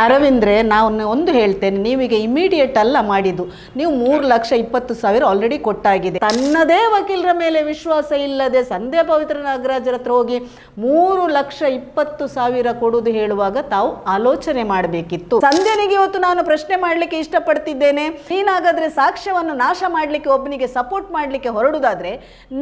ಅರವಿಂದ್ರೆ ನಾನು ಒಂದು ಹೇಳ್ತೇನೆ, ನೀವೀಗ ಇಮಿಡಿಯೇಟ್ ಅಲ್ಲ ಮಾಡಿದ್ದು. ನೀವು ಮೂರು ಲಕ್ಷ ಇಪ್ಪತ್ತು ಸಾವಿರ ಆಲ್ರೆಡಿ ಕೊಟ್ಟಾಗಿದೆ. ತನ್ನದೇ ವಕೀಲರ ಮೇಲೆ ವಿಶ್ವಾಸ ಇಲ್ಲದೆ ಸಂಧ್ಯಾ ಪವಿತ್ರ ನಾಗರಾಜರ ಹತ್ರ ಹೋಗಿ ಮೂರು ಲಕ್ಷ ಇಪ್ಪತ್ತು ಸಾವಿರ ಕೊಡುವುದು ಹೇಳುವಾಗ ತಾವು ಆಲೋಚನೆ ಮಾಡಬೇಕಿತ್ತು. ಸಂಧ್ಯನಿಗೆ ಇವತ್ತು ನಾನು ಪ್ರಶ್ನೆ ಮಾಡಲಿಕ್ಕೆ ಇಷ್ಟಪಡ್ತಿದ್ದೇನೆ. ನೀನಾಗಾದ್ರೆ ಸಾಕ್ಷ್ಯವನ್ನು ನಾಶ ಮಾಡಲಿಕ್ಕೆ, ಒಬ್ಬನಿಗೆ ಸಪೋರ್ಟ್ ಮಾಡಲಿಕ್ಕೆ ಹೊರಡುದಾದ್ರೆ,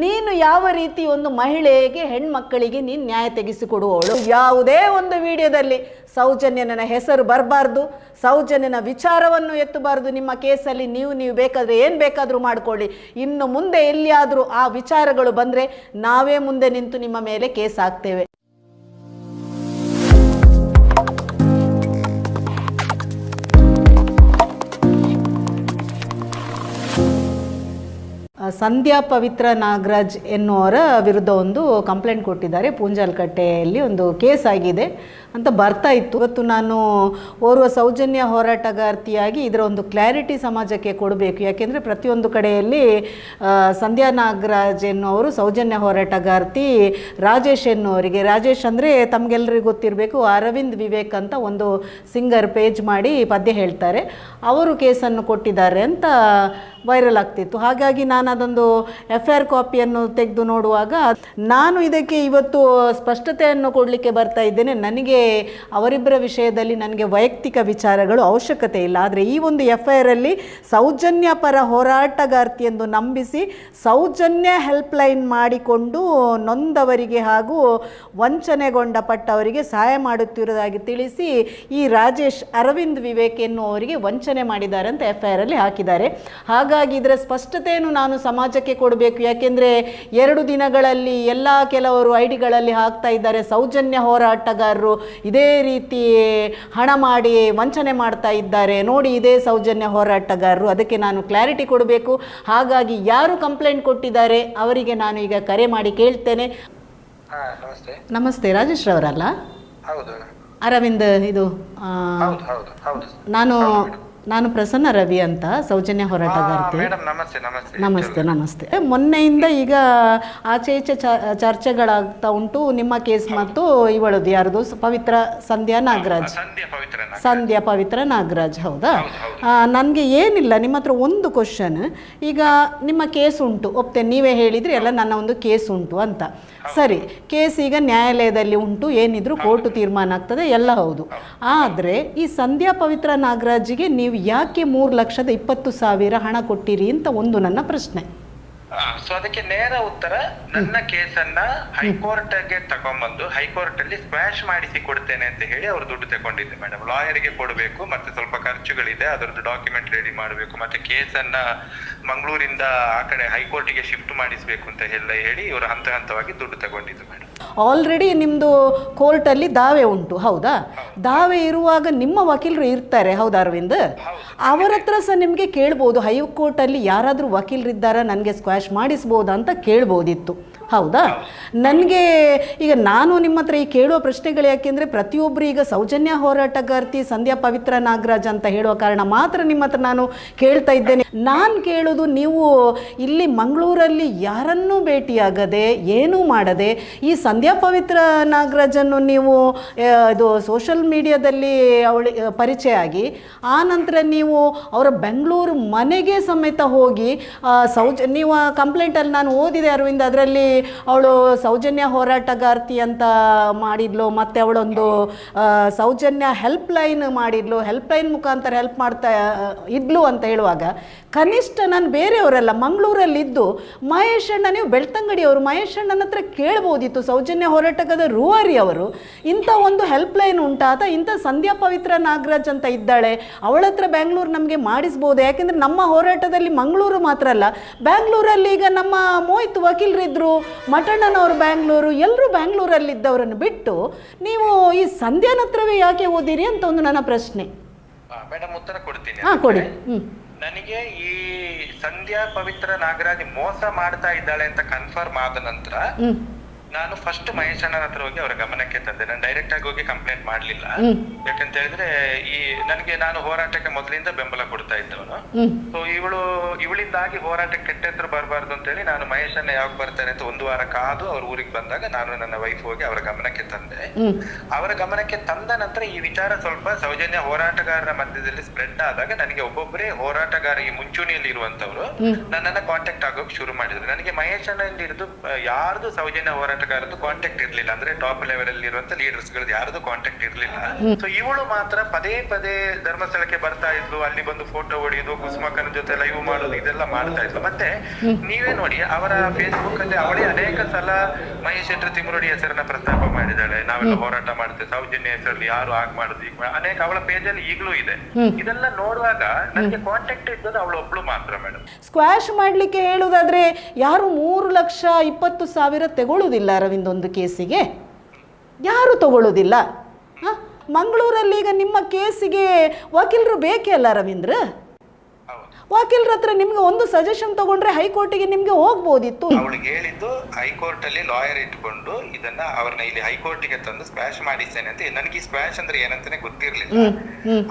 ನೀನು ಯಾವ ರೀತಿ ಒಂದು ಮಹಿಳೆಗೆ, ಹೆಣ್ಮಕ್ಕಳಿಗೆ ನೀನು ನ್ಯಾಯ ತೆಗೆಸಿಕೊಡುವವಳು ಯಾವುದೇ ಒಂದು ವಿಡಿಯೋದಲ್ಲಿ ಸೌಜನ್ಯನ ಹೆಸರು ಬರಬಾರ್ದು, ಸೌಜನ್ಯನ ವಿಚಾರವನ್ನು ಎತ್ತಬಾರ್ದು, ನಿಮ್ಮ ಕೇಸಲ್ಲಿ ನೀವು ನೀವು ಬೇಕಾದರೆ ಏನು ಬೇಕಾದರೂ ಮಾಡಿಕೊಳ್ಳಿ. ಇನ್ನು ಮುಂದೆ ಎಲ್ಲಿಯಾದರೂ ಆ ವಿಚಾರಗಳು ಬಂದರೆ ನಾವೇ ಮುಂದೆ ನಿಂತು ನಿಮ್ಮ ಮೇಲೆ ಕೇಸ್ ಹಾಕ್ತೇವೆ. ಸಂಧ್ಯಾ ಪವಿತ್ರ ನಾಗರಾಜ್ ಎನ್ನುವರ ವಿರುದ್ಧ ಒಂದು ಕಂಪ್ಲೇಂಟ್ ಕೊಟ್ಟಿದ್ದಾರೆ. ಪೂಂಜಾಲ್ಕಟ್ಟೆಯಲ್ಲಿ ಒಂದು ಕೇಸ್ ಆಗಿದೆ ಅಂತ ಬರ್ತಾ ಇತ್ತು. ಇವತ್ತು ನಾನು ಓರ್ವ ಸೌಜನ್ಯ ಹೋರಾಟಗಾರ್ತಿಯಾಗಿ ಇದರ ಒಂದು ಕ್ಲಾರಿಟಿ ಸಮಾಜಕ್ಕೆ ಕೊಡಬೇಕು. ಯಾಕೆಂದರೆ ಪ್ರತಿಯೊಂದು ಕಡೆಯಲ್ಲಿ ಸಂಧ್ಯಾ ನಾಗರಾಜ್ ಎನ್ನುವರು ಸೌಜನ್ಯ ಹೋರಾಟಗಾರ್ತಿ, ರಾಜೇಶ್ ಎನ್ನುವರಿಗೆ ರಾಜೇಶ್ ಅಂದರೆ ತಮಗೆಲ್ಲರಿಗೂ ಗೊತ್ತಿರಬೇಕು, ಅರವಿಂದ್ ವಿವೇಕ್ ಅಂತ ಒಂದು ಸಿಂಗರ್ ಪೇಜ್ ಮಾಡಿ ಪದ್ಯ ಹೇಳ್ತಾರೆ. ಅವರು ಕೇಸನ್ನು ಕೊಟ್ಟಿದ್ದಾರೆ ಅಂತ ವೈರಲ್ ಆಗ್ತಿತ್ತು. ಹಾಗಾಗಿ ನಾನು ಅದೊಂದು ಎಫ್ ಐ ಆರ್ ಕಾಪಿಯನ್ನು ತೆಗೆದು ನೋಡುವಾಗ ನಾನು ಇದಕ್ಕೆ ಇವತ್ತು ಸ್ಪಷ್ಟತೆಯನ್ನು ಕೊಡಲಿಕ್ಕೆ ಬರ್ತಾ ಇದ್ದೇನೆ. ನನಗೆ ಅವರಿಬ್ಬರ ವಿಷಯದಲ್ಲಿ ನನಗೆ ವೈಯಕ್ತಿಕ ವಿಚಾರಗಳು ಅವಶ್ಯಕತೆ ಇಲ್ಲ. ಆದರೆ ಈ ಒಂದು ಎಫ್ ಐ ಆರಲ್ಲಿ ಸೌಜನ್ಯ ಪರ ಹೋರಾಟಗಾರ್ತಿ ಎಂದು ನಂಬಿಸಿ ಸೌಜನ್ಯ ಹೆಲ್ಪ್ಲೈನ್ ಮಾಡಿಕೊಂಡು ನೊಂದವರಿಗೆ ಹಾಗೂ ವಂಚನೆಗೊಂಡ ಪಟ್ಟವರಿಗೆ ಸಹಾಯ ಮಾಡುತ್ತಿರುವುದಾಗಿ ತಿಳಿಸಿ ಈ ರಾಜೇಶ್ ಅರವಿಂದ್ ವಿವೇಕ್ ಎನ್ನುವರಿಗೆ ವಂಚನೆ ಮಾಡಿದ್ದಾರೆ ಅಂತ ಎಫ್ ಐ ಆರಲ್ಲಿ ಹಾಕಿದ್ದಾರೆ. ಹಾಗಾಗಿ ಇದರ ಸ್ಪಷ್ಟತೆಯನ್ನು ನಾನು ಸಮಾಜಕ್ಕೆ ಕೊಡಬೇಕು. ಯಾಕೆಂದರೆ ಎರಡು ದಿನಗಳಲ್ಲಿ ಎಲ್ಲ ಕೆಲವರು ಐ ಡಿಗಳಲ್ಲಿ ಹಾಕ್ತಾ ಇದ್ದಾರೆ. ಸೌಜನ್ಯ ಹೋರಾಟಗಾರರು ಇದೇ ರೀತಿ ಹಣ ಮಾಡಿ ವಂಚನೆ ಮಾಡ್ತಾ ಇದ್ದಾರೆ. ನೋಡಿ ಇದೇ ಸೌಜನ್ಯ ಹೋರಾಟಗಾರರು. ಅದಕ್ಕೆ ನಾನು ಕ್ಲಾರಿಟಿ ಕೊಡಬೇಕು. ಹಾಗಾಗಿ ಯಾರು ಕಂಪ್ಲೇಂಟ್ ಕೊಟ್ಟಿದ್ದಾರೆ ಅವರಿಗೆ ನಾನು ಈಗ ಕರೆ ಮಾಡಿ ಕೇಳ್ತೇನೆ. ನಮಸ್ತೆ. ರಾಜೇಶ್ ಅವರಲ್ಲ ಅರವಿಂದ್ ಇದು ನಾನು ನಾನು ಪ್ರಸನ್ನ ರವಿ ಅಂತ ಸೌಜನ್ಯ ಹೋರಾಟಗಾರ್ತಿ. ನಮಸ್ತೆ ನಮಸ್ತೆ. ಮೊನ್ನೆಯಿಂದ ಈಗ ಆಚೆ ಈಚೆ ಚ- ಚರ್ಚೆಗಳಾಗ್ತಾ ಉಂಟು. ನಿಮ್ಮ ಕೇಸ್ ಮತ್ತು ಇವಳದು ಯಾರ್ದು? ಪವಿತ್ರ ಸಂಧ್ಯಾ ನಾಗರಾಜ್. ಸಂಧ್ಯಾ ಪವಿತ್ರ ನಾಗರಾಜ್. ಹೌದು. ನನಗೆ ಏನಿಲ್ಲ ನಿಮ್ಮ ಹತ್ರ ಒಂದು ಕ್ವಶನ್ ಈಗ ನಿಮ್ಮ ಕೇಸ್ ಉಂಟು. ಒಪ್ತೇನೆ ನೀವೇ ಹೇಳಿದ್ರಿ ಎಲ್ಲ ನನ್ನ ಒಂದು ಕೇಸ್ ಉಂಟು ಅಂತ. ಸರಿ ಕೇಸ್ ಈಗ ನ್ಯಾಯಾಲಯದಲ್ಲಿ ಉಂಟು ಏನಿದ್ರು ಕೋರ್ಟ್ ತೀರ್ಮಾನ ಆಗ್ತದೆ ಎಲ್ಲ ಹೌದು. ಆದರೆ ಈ ಸಂಧ್ಯಾ ಪವಿತ್ರ ನಾಗರಾಜಿಗೆ ನೀವು ಯಾಕೆ ಮೂರು ಲಕ್ಷದ ಇಪ್ಪತ್ತು ಸಾವಿರ ಹಣ ಕೊಟ್ಟಿರಿ ಅಂತ ಒಂದು ನನ್ನ ಪ್ರಶ್ನೆ. ಸೊ ಅದಕ್ಕೆ ನೇರ ಉತ್ತರ ನನ್ನ ಕೇಸನ್ನ ಹೈಕೋರ್ಟ್ಗೆ ತಗೊಂಡ್ಬಂದು ಹೈಕೋರ್ಟ್ ಅಲ್ಲಿ ಸ್ಕ್ವಾಶ್ ಮಾಡಿಸಿ ಕೊಡ್ತೇನೆ ಅಂತ ಹೇಳಿ ಅವ್ರು ದುಡ್ಡು ತಗೊಂಡಿದ್ದೆ ಮೇಡಮ್. ಲಾಯರ್ಗೆ ಕೊಡಬೇಕು ಮತ್ತೆ ಸ್ವಲ್ಪ ಖರ್ಚುಗಳಿದೆ ಅದರದ್ದು ಡಾಕ್ಯುಮೆಂಟ್ ರೆಡಿ ಮಾಡಬೇಕು ಮತ್ತೆ ಕೇಸನ್ನ ಮಂಗಳೂರಿಂದ ಆ ಕಡೆ ಹೈಕೋರ್ಟಿಗೆ ಶಿಫ್ಟ್ ಮಾಡಿಸ್ಬೇಕು ಅಂತ ಎಲ್ಲ ಹೇಳಿ ಇವರು ಹಂತ ಹಂತವಾಗಿ ದುಡ್ಡು ತಗೊಂಡಿದ್ದು ಮೇಡಮ್. ಆಲ್ರೆಡಿ ನಿಮ್ಮದು ಕೋರ್ಟಲ್ಲಿ ದಾವೆ ಉಂಟು ಹೌದಾ? ದಾವೆ ಇರುವಾಗ ನಿಮ್ಮ ವಕೀಲರು ಇರ್ತಾರೆ ಹೌದಾ ಅರವಿಂದ್? ಅವರ ಹತ್ರ ಸಹ ನಿಮಗೆ ಕೇಳ್ಬೋದು ಹೈಕೋರ್ಟಲ್ಲಿ ಯಾರಾದರೂ ವಕೀಲರಿದ್ದಾರಾ ನನಗೆ ಸ್ಕ್ವಾಶ್ ಮಾಡಿಸ್ಬೋದಾ ಅಂತ ಕೇಳ್ಬೋದಿತ್ತು. ಹೌದಾ? ನನಗೆ ಈಗ ನಾನು ನಿಮ್ಮ ಹತ್ರ ಈ ಕೇಳುವ ಪ್ರಶ್ನೆಗಳು ಯಾಕೆಂದರೆ ಪ್ರತಿಯೊಬ್ಬರು ಈಗ ಸೌಜನ್ಯ ಹೋರಾಟಗಾರ್ತಿ ಸಂಧ್ಯಾ ಪವಿತ್ರ ನಾಗರಾಜ್ ಅಂತ ಹೇಳುವ ಕಾರಣ ಮಾತ್ರ ನಿಮ್ಮ ಹತ್ರ ನಾನು ಕೇಳ್ತಾ ಇದ್ದೇನೆ. ನಾನು ಕೇಳೋದು ನೀವು ಇಲ್ಲಿ ಮಂಗಳೂರಲ್ಲಿ ಯಾರನ್ನೂ ಭೇಟಿಯಾಗದೆ ಏನೂ ಮಾಡದೆ ಈ ಸಂಧ್ಯಾ ಪವಿತ್ರ ನಾಗರಾಜನ್ನು ನೀವು ಇದು ಸೋಷಲ್ ಮೀಡಿಯಾದಲ್ಲಿ ಅವಳಿ ಪರಿಚಯ ಆಗಿ, ಆ ನಂತರ ನೀವು ಅವರ ಬೆಂಗಳೂರು ಮನೆಗೆ ಸಮೇತ ಹೋಗಿ ಸೌಜ, ನೀವು ಕಂಪ್ಲೇಂಟಲ್ಲಿ ನಾನು ಓದಿದೆ ಅರವಿಂದ, ಅದರಲ್ಲಿ ಅವಳು ಸೌಜನ್ಯ ಹೋರಾಟಗಾರ್ತಿ ಅಂತ ಮಾಡಿದ್ಲು, ಮತ್ತು ಅವಳೊಂದು ಸೌಜನ್ಯ ಹೆಲ್ಪ್ ಲೈನ್ ಮಾಡಿದ್ಲು ಹೆಲ್ಪ್ ಲೈನ್ ಮುಖಾಂತರ ಹೆಲ್ಪ್ ಮಾಡ್ತಾ ಇದ್ಲು ಅಂತ ಹೇಳುವಾಗ ಕನಿಷ್ಠ ನಾನು ಬೇರೆಯವರಲ್ಲ ಮಂಗಳೂರಲ್ಲಿದ್ದು ಮಹೇಶಣ್ಣ ನೀವು ಬೆಳ್ತಂಗಡಿಯವರು ಮಹೇಶಣ್ಣನ ಹತ್ರ ಕೇಳ್ಬೋದಿತ್ತು. ಸೌಜನ್ಯ ಹೋರಾಟಗಾರ ರೂವಾರಿ ಅವರು. ಇಂಥ ಒಂದು ಹೆಲ್ಪ್ಲೈನ್ ಲೈನ್ ಉಂಟಾ ಅಥವಾ ಇಂಥ ಸಂಧ್ಯಾ ಪವಿತ್ರ ನಾಗರಾಜ್ ಅಂತ ಇದ್ದಾಳೆ. ಅವಳ ಹತ್ರ ಬ್ಯಾಂಗ್ಳೂರು ನಮಗೆ ಮಾಡಿಸ್ಬೋದು. ಯಾಕೆಂದರೆ ನಮ್ಮ ಹೋರಾಟದಲ್ಲಿ ಮಂಗಳೂರು ಮಾತ್ರ ಅಲ್ಲ ಬ್ಯಾಂಗ್ಳೂರಲ್ಲಿ ಈಗ ನಮ್ಮ ಮೋಹಿತ್ ವಕೀಲರಿದ್ದರು ಮಟಣ್ಣನವರು ಬ್ಯಾಂಗ್ಳೂರು ಎಲ್ಲರೂ ಬ್ಯಾಂಗ್ಳೂರಲ್ಲಿದ್ದವರನ್ನು ಬಿಟ್ಟು ನೀವು ಈ ಸಂಧ್ಯಾನ ಹತ್ರವೇ ಯಾಕೆ ಓದಿರಿ ಅಂತ ಒಂದು ನನ್ನ ಪ್ರಶ್ನೆ. ಮೇಡಮ್ ಉತ್ತರ ಕೊಡ್ತೀನಿ ಹಾಂ ಕೊಡಿ. ಹ್ಞೂ ನನಗೆ ಈ ಸಂಧ್ಯಾ ಪವಿತ್ರ ನಾಗರಾಜ್ ಮೋಸ ಮಾಡ್ತಾ ಇದ್ದಾಳೆ ಅಂತ ಕನ್ಫರ್ಮ್ ಆದ ನಂತರ ನಾನು ಫಸ್ಟ್ ಮಹೇಶ್ ಅಣ್ಣನ ಹತ್ರ ಹೋಗಿ ಅವರ ಗಮನಕ್ಕೆ ತಂದೆ. ನಾನು ಡೈರೆಕ್ಟ್ ಆಗಿ ಹೋಗಿ ಕಂಪ್ಲೇಂಟ್ ಮಾಡ್ಲಿಲ್ಲ. ಯಾಕಂತ ಹೇಳಿದ್ರೆ ಈ ನನಗೆ ನಾನು ಹೋರಾಟಕ್ಕೆ ಮೊದಲಿಂದ ಬೆಂಬಲ ಕೊಡ್ತಾ ಇದ್ದವನು. ಸೊ ಇವಳು ಇವಳಿಂದಾಗಿ ಹೋರಾಟಕ್ಕೆ ಕೆಟ್ಟೆದ್ರು ಬರಬಾರ್ದು ಅಂತ ಹೇಳಿ ನಾನು ಮಹೇಶ್ ಅಣ್ಣ ಯಾವಾಗ ಬರ್ತಾರೆ ಅಂತ ಒಂದು ವಾರ ಕಾದು ಅವ್ರ ಊರಿಗೆ ಬಂದಾಗ ನಾನು ನನ್ನ ವೈಫ್ ಹೋಗಿ ಅವರ ಗಮನಕ್ಕೆ ತಂದೆ. ಅವರ ಗಮನಕ್ಕೆ ತಂದ ನಂತರ ಈ ವಿಚಾರ ಸ್ವಲ್ಪ ಸೌಜನ್ಯ ಹೋರಾಟಗಾರರ ಮಧ್ಯದಲ್ಲಿ ಸ್ಪ್ರೆಡ್ ಆದಾಗ ನನಗೆ ಒಬ್ಬೊಬ್ಬರೇ ಹೋರಾಟಗಾರ ಈ ಮುಂಚೂಣಿಯಲ್ಲಿ ಇರುವಂತವರು ನನ್ನನ್ನ ಕಾಂಟ್ಯಾಕ್ಟ್ ಆಗೋಕೆ ಶುರು ಮಾಡಿದ್ರು. ನನಗೆ ಮಹೇಶ್ ಅಣ್ಣ ಹಿಡಿದು ಯಾರ್ದು ಸೌಜನ್ಯ ಹೋರಾಟಗಾರದ್ದು ಕಾಂಟ್ಯಾಕ್ಟ್ ಇರ್ಲಿಲ್ಲ. ಅಂದ್ರೆ ಟಾಪ್ ಲೆವೆಲ್ ಅಲ್ಲಿ ಇರುವಂತ ಲೀಡರ್ಸ್ ಗಳದ್ದು ಯಾರದು ಕಾಂಟ್ಯಾಕ್ಟ್ ಇರ್ಲಿಲ್ಲ. ಸೊ ಇವಳು ಮಾತ್ರ ಪದೇ ಪದೇ ಧರ್ಮಸ್ಥಳಕ್ಕೆ ಬರ್ತಾ ಇದ್ಲು. ಅಲ್ಲಿ ಬಂದು ಫೋಟೋ ಹೊಡೆಯೋದು ಕುಸುಮಕ್ಕನ ಜೊತೆ ಲೈವ್ ಮಾಡೋದು ಇದೆಲ್ಲ ಮಾಡ್ತಾ ಇದ್ಲು. ಮತ್ತೆ ನೀವೇ ನೋಡಿ ಅವರ ಫೇಸ್ಬುಕ್ ಅಲ್ಲಿ ಅವಳೇ ಅನೇಕ ಸಲ ಮಹೇಶ್ ಶೆಟ್ಟಿ ತಿಮುರಡಿ ಹೆಸರನ್ನ ಪ್ರಸ್ತಾಪ ಮಾಡಿದ್ದಾಳೆ. ನಾವೆಲ್ಲ ಹೋರಾಟ ಮಾಡ್ತೇವೆ. ಸೌಜನ್ಯ ಹೆಸರಲ್ಲಿ ಯಾರು ಆಗ್ ಮಾಡುದು ಈಗ ಅನೇಕ ಅವಳ ಪೇಜ್ ಅಲ್ಲಿ ಈಗಲೂ ಇದೆ. ಇದೆಲ್ಲ ನೋಡುವಾಗ ನನಗೆ ಕಾಂಟ್ಯಾಕ್ಟ್ ಇದ್ದದ್ದು ಅವಳು ಒಬ್ಳು ಮಾತ್ರ ಮೇಡಮ್ ಸ್ಕ್ವಾಶ್ ಮಾಡ್ಲಿಕ್ಕೆ ಹೇಳುದಾದ್ರೆ ಯಾರು ಮೂರು ಲಕ್ಷ ಇಪ್ಪತ್ತು ಸಾವಿರ ತಗೊಳ್ಳುವುದಿಲ್ಲ ಅರವಿಂದ್ ಒಂದು ಕೇಸಿಗೆ? ಯಾರು ತಗೊಳ್ಳೋದಿಲ್ಲ ಹಾಂ? ಮಂಗಳೂರಲ್ಲಿ ಈಗ ನಿಮ್ಮ ಕೇಸಿಗೆ ವಕೀಲರು ಬೇಕೇ ಅಲ್ಲ ರವೀಂದ್ರ ವಕೀಲರ ಹತ್ರ ನಿಮ್ಗೆ ಒಂದು ಸಜೆಷನ್ ತಗೊಂಡ್ರೆ ಹೈಕೋರ್ಟಿಗೆ ನಿಮ್ಗೆ ಹೋಗ್ಬೋದಿತ್ತು. ಅವಳಿಗೆ ಹೇಳಿದ್ದು ಹೈಕೋರ್ಟ್ ಅಲ್ಲಿ ಲಾಯರ್ ಇಟ್ಕೊಂಡು ಇದನ್ನ ಅವ್ರನ್ನ ಇಲ್ಲಿ ಹೈಕೋರ್ಟಿಗೆ ತಂದು ಸ್ಪ್ಯಾಶ್ ಮಾಡಿಸ್ತೇನೆ ಅಂತ. ನನಗೆ ಈ ಸ್ಪ್ಯಾಶ್ ಅಂದ್ರೆ ಏನಂತಾನೆ ಗೊತ್ತಿರ್ಲಿಲ್ಲ.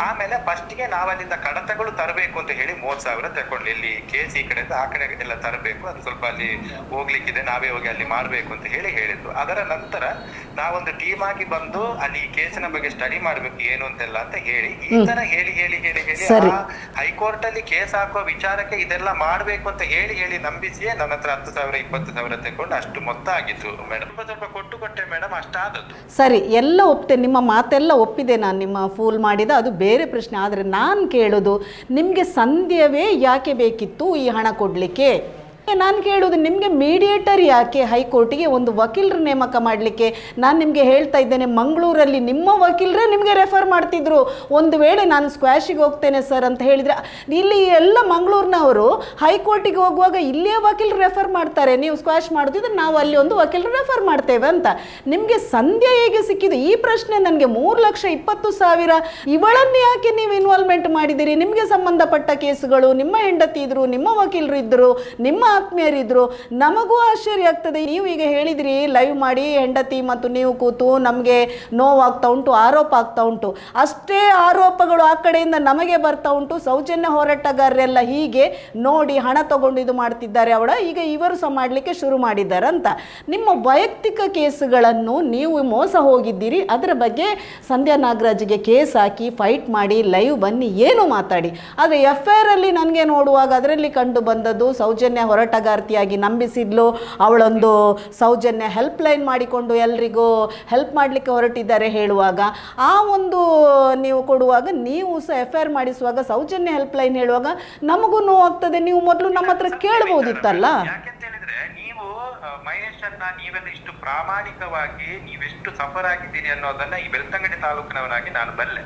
ಆಮೇಲೆ ಫಸ್ಟ್ಗೆ ನಾವಲ್ಲಿಂದ ಕಡತಗಳು ತರಬೇಕು ಅಂತ ಹೇಳಿ ಮೂವತ್ ಸಾವಿರ ತಕೊಂಡ್ಲಿ ಇಲ್ಲಿ ಕೇಸ್ ಈ ಕಡೆಯಿಂದ ಆ ಕಡೆ ಎಲ್ಲ ತರಬೇಕು. ಅದು ಸ್ವಲ್ಪ ಅಲ್ಲಿ ಹೋಗ್ಲಿಕ್ಕಿದೆ. ನಾವೇ ಹೋಗಿ ಅಲ್ಲಿ ಮಾಡ್ಬೇಕು ಅಂತ ಹೇಳಿ ಹೇಳಿದ್ರು ಅದರ ನಂತರ ನಾವೊಂದು ಟೀಮ್ ಆಗಿ ಬಂದು ಅಲ್ಲಿ ಈ ಕೇಸಿನ ಬಗ್ಗೆ ಸ್ಟಡಿ ಮಾಡ್ಬೇಕು ಏನು ಅಂತೆಲ್ಲ ಅಂತ ಹೇಳಿ ಈ ತರ ಹೇಳಿ ಹೇಳಿ ಹೇಳಿ ಹೇಳಿ ಹೈಕೋರ್ಟ್ ಅಲ್ಲಿ ಕೇಸ್ ಹಾಕೋ ವಿಚಾರಕ್ಕೆ ಇದೆಲ್ಲ ಮಾಡ್ಬೇಕು ಅಂತ ಹೇಳಿ ಹೇಳಿ ನಂಬಿಸಿಯೇ ನನ್ನ ಹತ್ರ ಹತ್ತು ಸಾವಿರ, ಇಪ್ಪತ್ತು ಸಾವಿರ ತಗೊಂಡು ಅಷ್ಟು ಮೊತ್ತ ಆಗಿತ್ತು ಮೇಡಮ್ ಸ್ವಲ್ಪ ಕೊಟ್ಟು ಕೊಟ್ಟೆ ಮೇಡಮ್ ಅಷ್ಟಾದದ್ದು. ಸರಿ, ಎಲ್ಲ ಒಪ್ತೆ, ನಿಮ್ಮ ಮಾತೆಲ್ಲ ಒಪ್ಪಿದೆ ನಾನು ನಿಮ್ಮ ಫೂಲ್ ಮಾಡಿದ, ಅದು ಬೇರೆ ಪ್ರಶ್ನೆ. ಆದರೆ ನಾನು ಕೇಳೋದು, ನಿಮಗೆ ಸಂಧ್ಯವೇ ಯಾಕೆ ಬೇಕಿತ್ತು ಈ ಹಣ ಕೊಡಲಿಕ್ಕೆ? ನಾನು ಕೇಳೋದು? ನಿಮಗೆ ಮೀಡಿಯೇಟರ್ ಯಾಕೆ ಹೈಕೋರ್ಟಿಗೆ ಒಂದು ವಕೀಲರ ನೇಮಕ ಮಾಡಲಿಕ್ಕೆ? ನಾನು ನಿಮಗೆ ಹೇಳ್ತಾ ಇದ್ದೇನೆ, ಮಂಗಳೂರಲ್ಲಿ ನಿಮ್ಮ ವಕೀಲರೇ ನಿಮಗೆ ರೆಫರ್ ಮಾಡ್ತಿದ್ರು. ಒಂದು ವೇಳೆ ನಾನು ಸ್ಕ್ವಾಶಿಗೆ ಹೋಗ್ತೇನೆ ಸರ್ ಅಂತ ಹೇಳಿದರೆ, ಇಲ್ಲಿ ಎಲ್ಲ ಮಂಗಳೂರಿನವರು ಹೈಕೋರ್ಟಿಗೆ ಹೋಗುವಾಗ ಇಲ್ಲಿಯೇ ವಕೀಲರು ರೆಫರ್ ಮಾಡ್ತಾರೆ. ನೀವು ಸ್ಕ್ವಾಶ್ ಮಾಡ್ತಿದ್ರೆ ನಾವು ಅಲ್ಲಿ ಒಂದು ವಕೀಲರು ರೆಫರ್ ಮಾಡ್ತೇವೆ ಅಂತ. ನಿಮಗೆ ಸಂಧ್ಯಾ ಹೇಗೆ ಸಿಕ್ಕಿದ್ದು? ಈ ಪ್ರಶ್ನೆ ನನಗೆ ಮೂರು ಲಕ್ಷ ಇಪ್ಪತ್ತು ಸಾವಿರ, ಇವಳನ್ನು ಯಾಕೆ ನೀವು ಇನ್ವಾಲ್ವ್ಮೆಂಟ್ ಮಾಡಿದಿರಿ ನಿಮಗೆ ಸಂಬಂಧಪಟ್ಟ ಕೇಸುಗಳು, ನಿಮ್ಮ ಹೆಂಡತಿ ಇದ್ರು ನಿಮ್ಮ ವಕೀಲರು ಇದ್ದರು ನಿಮ್ಮ ಆತ್ಮೀಯರಿದ್ರು, ನಮಗೂ ಆಶ್ಚರ್ಯ ಆಗ್ತದೆ ನೀವು ಈಗ ಹೇಳಿದ್ರಿ ಲೈವ್ ಮಾಡಿ ಹೆಂಡತಿ ಮತ್ತು ನೀವು ಕೂತು ನಮಗೆ ನೋವಾಗ್ತಾ ಉಂಟು, ಆರೋಪ ಆಗ್ತಾ ಉಂಟು. ಅಷ್ಟೇ ಆರೋಪಗಳು ಆ ಕಡೆಯಿಂದ ನಮಗೆ ಬರ್ತಾ ಉಂಟು. ಸೌಜನ್ಯ ಹೋರಾಟಗಾರರೆಲ್ಲ ಹೀಗೆ ನೋಡಿ ಹಣ ತಗೊಂಡು ಇದು ಮಾಡ್ತಿದ್ದಾರೆ ಅವಳ. ಈಗ ಇವರು ಸಹ ಮಾಡಲಿಕ್ಕೆ ಶುರು ಮಾಡಿದ್ದಾರೆ ಅಂತ ನಿಮ್ಮ ವೈಯಕ್ತಿಕ ಕೇಸುಗಳನ್ನು ನೀವು ಮೋಸ ಹೋಗಿದ್ದೀರಿ. ಅದರ ಬಗ್ಗೆ ಸಂಧ್ಯಾ ನಾಗರಾಜ್ಗೆ ಕೇಸ್ ಹಾಕಿ ಫೈಟ್ ಮಾಡಿ ಲೈವ್ ಬನ್ನಿ, ಏನು ಮಾತಾಡಿ. ಆದರೆ ಎಫ್ ಐ ಆರಲ್ಲಿ ನನಗೆ ನೋಡುವಾಗ ಅದರಲ್ಲಿ ಕಂಡು ಬಂದದ್ದು ಸೌಜನ್ಯ ಹೋರಾಟಗಾರ್ತಿಯಾಗಿ ನಂಬಿಸಿದ್ಲು. ಅವಳೊಂದು ಸೌಜನ್ಯ ಹೆಲ್ಪ್ ಲೈನ್ ಮಾಡಿಕೊಂಡು ಎಲ್ರಿಗೂ ಹೆಲ್ಪ್ ಮಾಡಲಿಕ್ಕೆ ಹೊರಟಿದ್ದಾರೆ ಹೇಳುವಾಗ. ಆ ಒಂದು ನೀವು ಕೊಡುವಾಗ, ನೀವು ಸಹ ಎಫ್ ಐ ಆರ್ ಮಾಡಿಸುವಾಗ, ಸೌಜನ್ಯ ಹೆಲ್ಪ್ ಲೈನ್ ಹೇಳುವಾಗ ನಮಗೂ ನೋವಾಗ್ತದೆ ನೀವು ಮೊದಲು ನಮ್ಮ ಹತ್ರ ಕೇಳ್ಬೋದಿತ್ತಲ್ಲ? ನೀವು ನೀವೆಲ್ಲ ಇಷ್ಟು ಪ್ರಾಮಾಣಿಕವಾಗಿ ನೀವೆಷ್ಟು ಸಫರ್ ಆಗಿದ್ದೀರಿ ಅನ್ನೋದನ್ನ ಈ ಬೆಳ್ತಂಗಡಿ ತಾಲೂಕಿನವನಾಗಿ ನಾನು ಬಲ್ಲೆ.